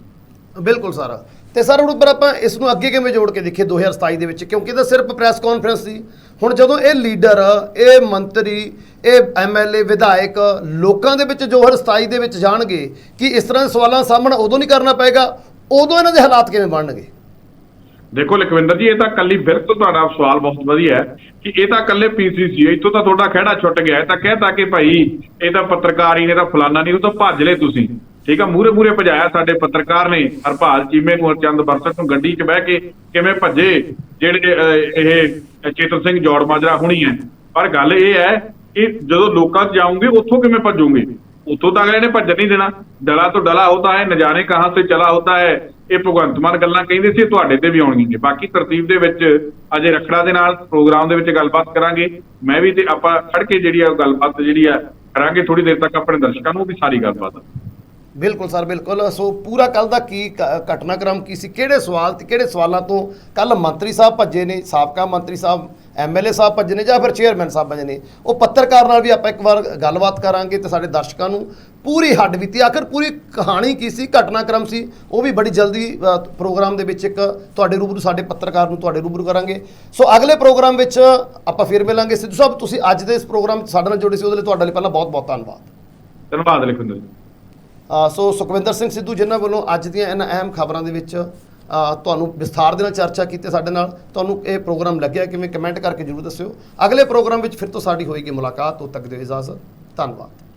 ਬਿਲਕੁਲ ਸਰ। ਤੇ ਸਰ, ਹੁਣ ਪਰ ਆਪਾਂ ਇਸ ਨੂੰ ਅੱਗੇ ਕਿਵੇਂ ਜੋੜ ਕੇ ਦੇਖੀਏ 2027 ਦੇ ਵਿੱਚ? ਕਿਉਂਕਿ ਤਾਂ ਸਿਰਫ ਪ੍ਰੈਸ ਕਾਨਫਰੰਸ ਸੀ। ਹੁਣ ਜਦੋਂ ਇਹ ਲੀਡਰ ਇਹ ਮੰਤਰੀ ਇਹ ਐਮਐਲਏ ਵਿਧਾਇਕ ਲੋਕਾਂ ਦੇ ਵਿੱਚ ਜੋ ਹਰ 27 ਦੇ ਵਿੱਚ ਜਾਣਗੇ ਕਿ ਇਸ ਤਰ੍ਹਾਂ ਦੇ ਸਵਾਲਾਂ ਸਾਹਮਣਾ ਉਦੋਂ ਨਹੀਂ ਕਰਨਾ ਪਏਗਾ, ਉਦੋਂ ਇਹਨਾਂ ਦੇ ਹਾਲਾਤ ਕਿਵੇਂ ਬਣਨਗੇ? ਦੇਖੋ ਲਖਵਿੰਦਰ ਜੀ, ਇਹ ਤਾਂ ਕੱਲੀ ਬਿਲਕੁਲ ਤੁਹਾਡਾ ਸਵਾਲ ਬਹੁਤ ਵਧੀਆ ਹੈ ਕਿ ਇਹ ਤਾਂ ਕੱਲੇ ਪੀਸੀਸੀ ਹੈ ਇਤੋਂ ਤਾਂ ਤੁਹਾਡਾ ਖਹਿੜਾ ਛੁੱਟ ਗਿਆ ਇਹ ਤਾਂ ਕਹਿਤਾ ਕਿ ਭਾਈ ਇਹ ਤਾਂ ਪੱਤਰਕਾਰ ਹੀ ਨੇ ਤਾਂ ਫਲਾਨਾ ਨਹੀਂ, ਉਹ ਤਾਂ ਭੱਜ ਲਏ ਤੁਸੀਂ। ਠੀਕ ਆ ਮੂਰੇ ਮੂਰੇ ਭਜਾਇਆ ਸਾਡੇ ਪੱਤਰਕਾਰ ਨੇ, ਹਰਪਾਲ ਚੀਮੇ ਨੂੰ ਚੰਦ ਬਰਸਤ ਨੂੰ ਗੱਡੀ 'ਚ ਬਹਿ ਕੇ ਕਿਵੇਂ ਭੱਜੇ, ਜਿਹੜੇ ਇਹ ਚੇਤਨ ਸਿੰਘ ਜੋੜ ਮਾਜਰਾ ਹੁਣੀ ਹੈ। ਪਰ ਗੱਲ ਇਹ ਹੈ ਕਿ ਜਦੋਂ ਲੋਕਾਂ 'ਚ ਜਾਓਗੇ ਉੱਥੋਂ ਕਿਵੇਂ ਭੱਜੋਗੇ? ਉੱਥੋਂ ਤਾਂ ਅਗਲੇ ਨੇ ਭੱਜਣ ਨਹੀਂ ਦੇਣਾ। ਡਲਾ ਤੋਂ ਡਲਾ ਹੋਤਾ ਹੈ, ਨਜ਼ਾਰੇ ਕਹਾਂ ਸੇ ਚਲਾ ਹੋਤਾ ਹੈ? ਇਹ ਭਗਵੰਤ ਮਾਨ ਗੱਲਾਂ ਕਹਿੰਦੇ ਸੀ ਤੁਹਾਡੇ ਤੇ ਵੀ ਆਉਣਗੀਆਂ। ਬਾਕੀ ਤਰਤੀਬ ਦੇ ਵਿੱਚ ਅਜੇ ਰਖੜਾ ਦੇ ਨਾਲ ਪ੍ਰੋਗਰਾਮ ਦੇ ਵਿੱਚ ਗੱਲਬਾਤ ਕਰਾਂਗੇ। ਮੈਂ ਵੀ ਤੇ ਆਪਾਂ ਖੜ ਕੇ ਜਿਹੜੀ ਆ ਗੱਲਬਾਤ ਜਿਹੜੀ ਆ ਕਰਾਂਗੇ। ਥੋੜੀ ਦੇਰ ਤੱਕ ਆਪਣੇ ਦਰਸ਼ਕਾਂ ਨੂੰ ਵੀ ਸਾਰੀ ਗੱਲਬਾਤ। ਬਿਲਕੁਲ ਸਰ, ਬਿਲਕੁਲ। ਸੋ ਪੂਰਾ ਕੱਲ ਦਾ ਕੀ ਘਟਨਾਕ੍ਰਮ ਕੀ ਸੀ? ਕਿਹੜੇ ਸਵਾਲ ਤੇ ਕਿਹੜੇ ਸਵਾਲਾਂ ਤੋਂ ਕੱਲ ਮੰਤਰੀ ਸਾਹਿਬ ਭੱਜੇ ਨੇ? ਸਾਬਕਾ ਮੰਤਰੀ ਸਾਹਿਬ ਐਮਐਲਏ ਸਾਹਿਬ ਭੱਜੇ ਨੇ ਜਾਂ ਫਿਰ ਚੇਅਰਮੈਨ ਸਾਹਿਬ ਭੱਜੇ ਨੇ ਉਹ ਪੱਤਰਕਾਰ ਨਾਲ ਵੀ ਆਪਾਂ ਇੱਕ ਵਾਰ ਗੱਲਬਾਤ ਕਰਾਂਗੇ ਤੇ ਸਾਡੇ ਦਰਸ਼ਕਾਂ ਨੂੰ ਪੂਰੀ ਹੱਡ ਬੀਤੀ ਆਖਰ ਪੂਰੀ ਕਹਾਣੀ ਕੀ ਸੀ ਘਟਨਾਕ੍ਰਮ ਸੀ ਉਹ ਵੀ ਬੜੀ ਜਲਦੀ ਪ੍ਰੋਗਰਾਮ ਦੇ ਵਿੱਚ ਇੱਕ ਤੁਹਾਡੇ ਰੂਬਰੂ ਸਾਡੇ ਪੱਤਰਕਾਰ ਨੂੰ ਤੁਹਾਡੇ ਰੂਬਰੂ ਕਰਾਂਗੇ। ਸੋ ਅਗਲੇ ਪ੍ਰੋਗਰਾਮ ਵਿੱਚ ਆਪਾਂ ਫਿਰ ਮਿਲਾਂਗੇ। ਸਿੱਧੂ ਸਾਹਿਬ ਤੁਸੀਂ ਅੱਜ ਦੇ ਇਸ ਪ੍ਰੋਗਰਾਮ ਸਾਡੇ ਨਾਲ ਜੁੜੇ ਸੀ ਉਹਦੇ ਲਈ ਤੁਹਾਡੇ ਲਈ ਪਹਿਲਾਂ ਬਹੁਤ ਬਹੁਤ ਧੰਨਵਾਦ ਧੰਨਵਾਦ ਲਖਵਿੰਦਰ ਜੀ। ਸੋ ਸੁਖਵਿੰਦਰ ਸਿੰਘ ਸਿੱਧੂ ਜਿਨ੍ਹਾਂ ਵੱਲੋਂ ਅੱਜ ਦੀਆਂ ਇਹਨਾਂ ਅਹਿਮ ਖਬਰਾਂ ਦੇ ਵਿੱਚ ਤੁਹਾਨੂੰ ਵਿਸਥਾਰ ਦੇ ਨਾਲ ਚਰਚਾ ਕੀਤੀ ਸਾਡੇ ਨਾਲ। ਤੁਹਾਨੂੰ ਇਹ ਪ੍ਰੋਗਰਾਮ ਲੱਗਿਆ ਕਿਵੇਂ ਕਮੈਂਟ ਕਰਕੇ ਜਰੂਰ ਦੱਸਿਓ। ਅਗਲੇ ਪ੍ਰੋਗਰਾਮ ਵਿੱਚ ਫਿਰ ਤੋਂ ਸਾਡੀ ਹੋਏਗੀ ਮੁਲਾਕਾਤ। ਉਦੋਂ ਤੱਕ ਦਿਓ ਇਜਾਜ਼ਤ। ਧੰਨਵਾਦ।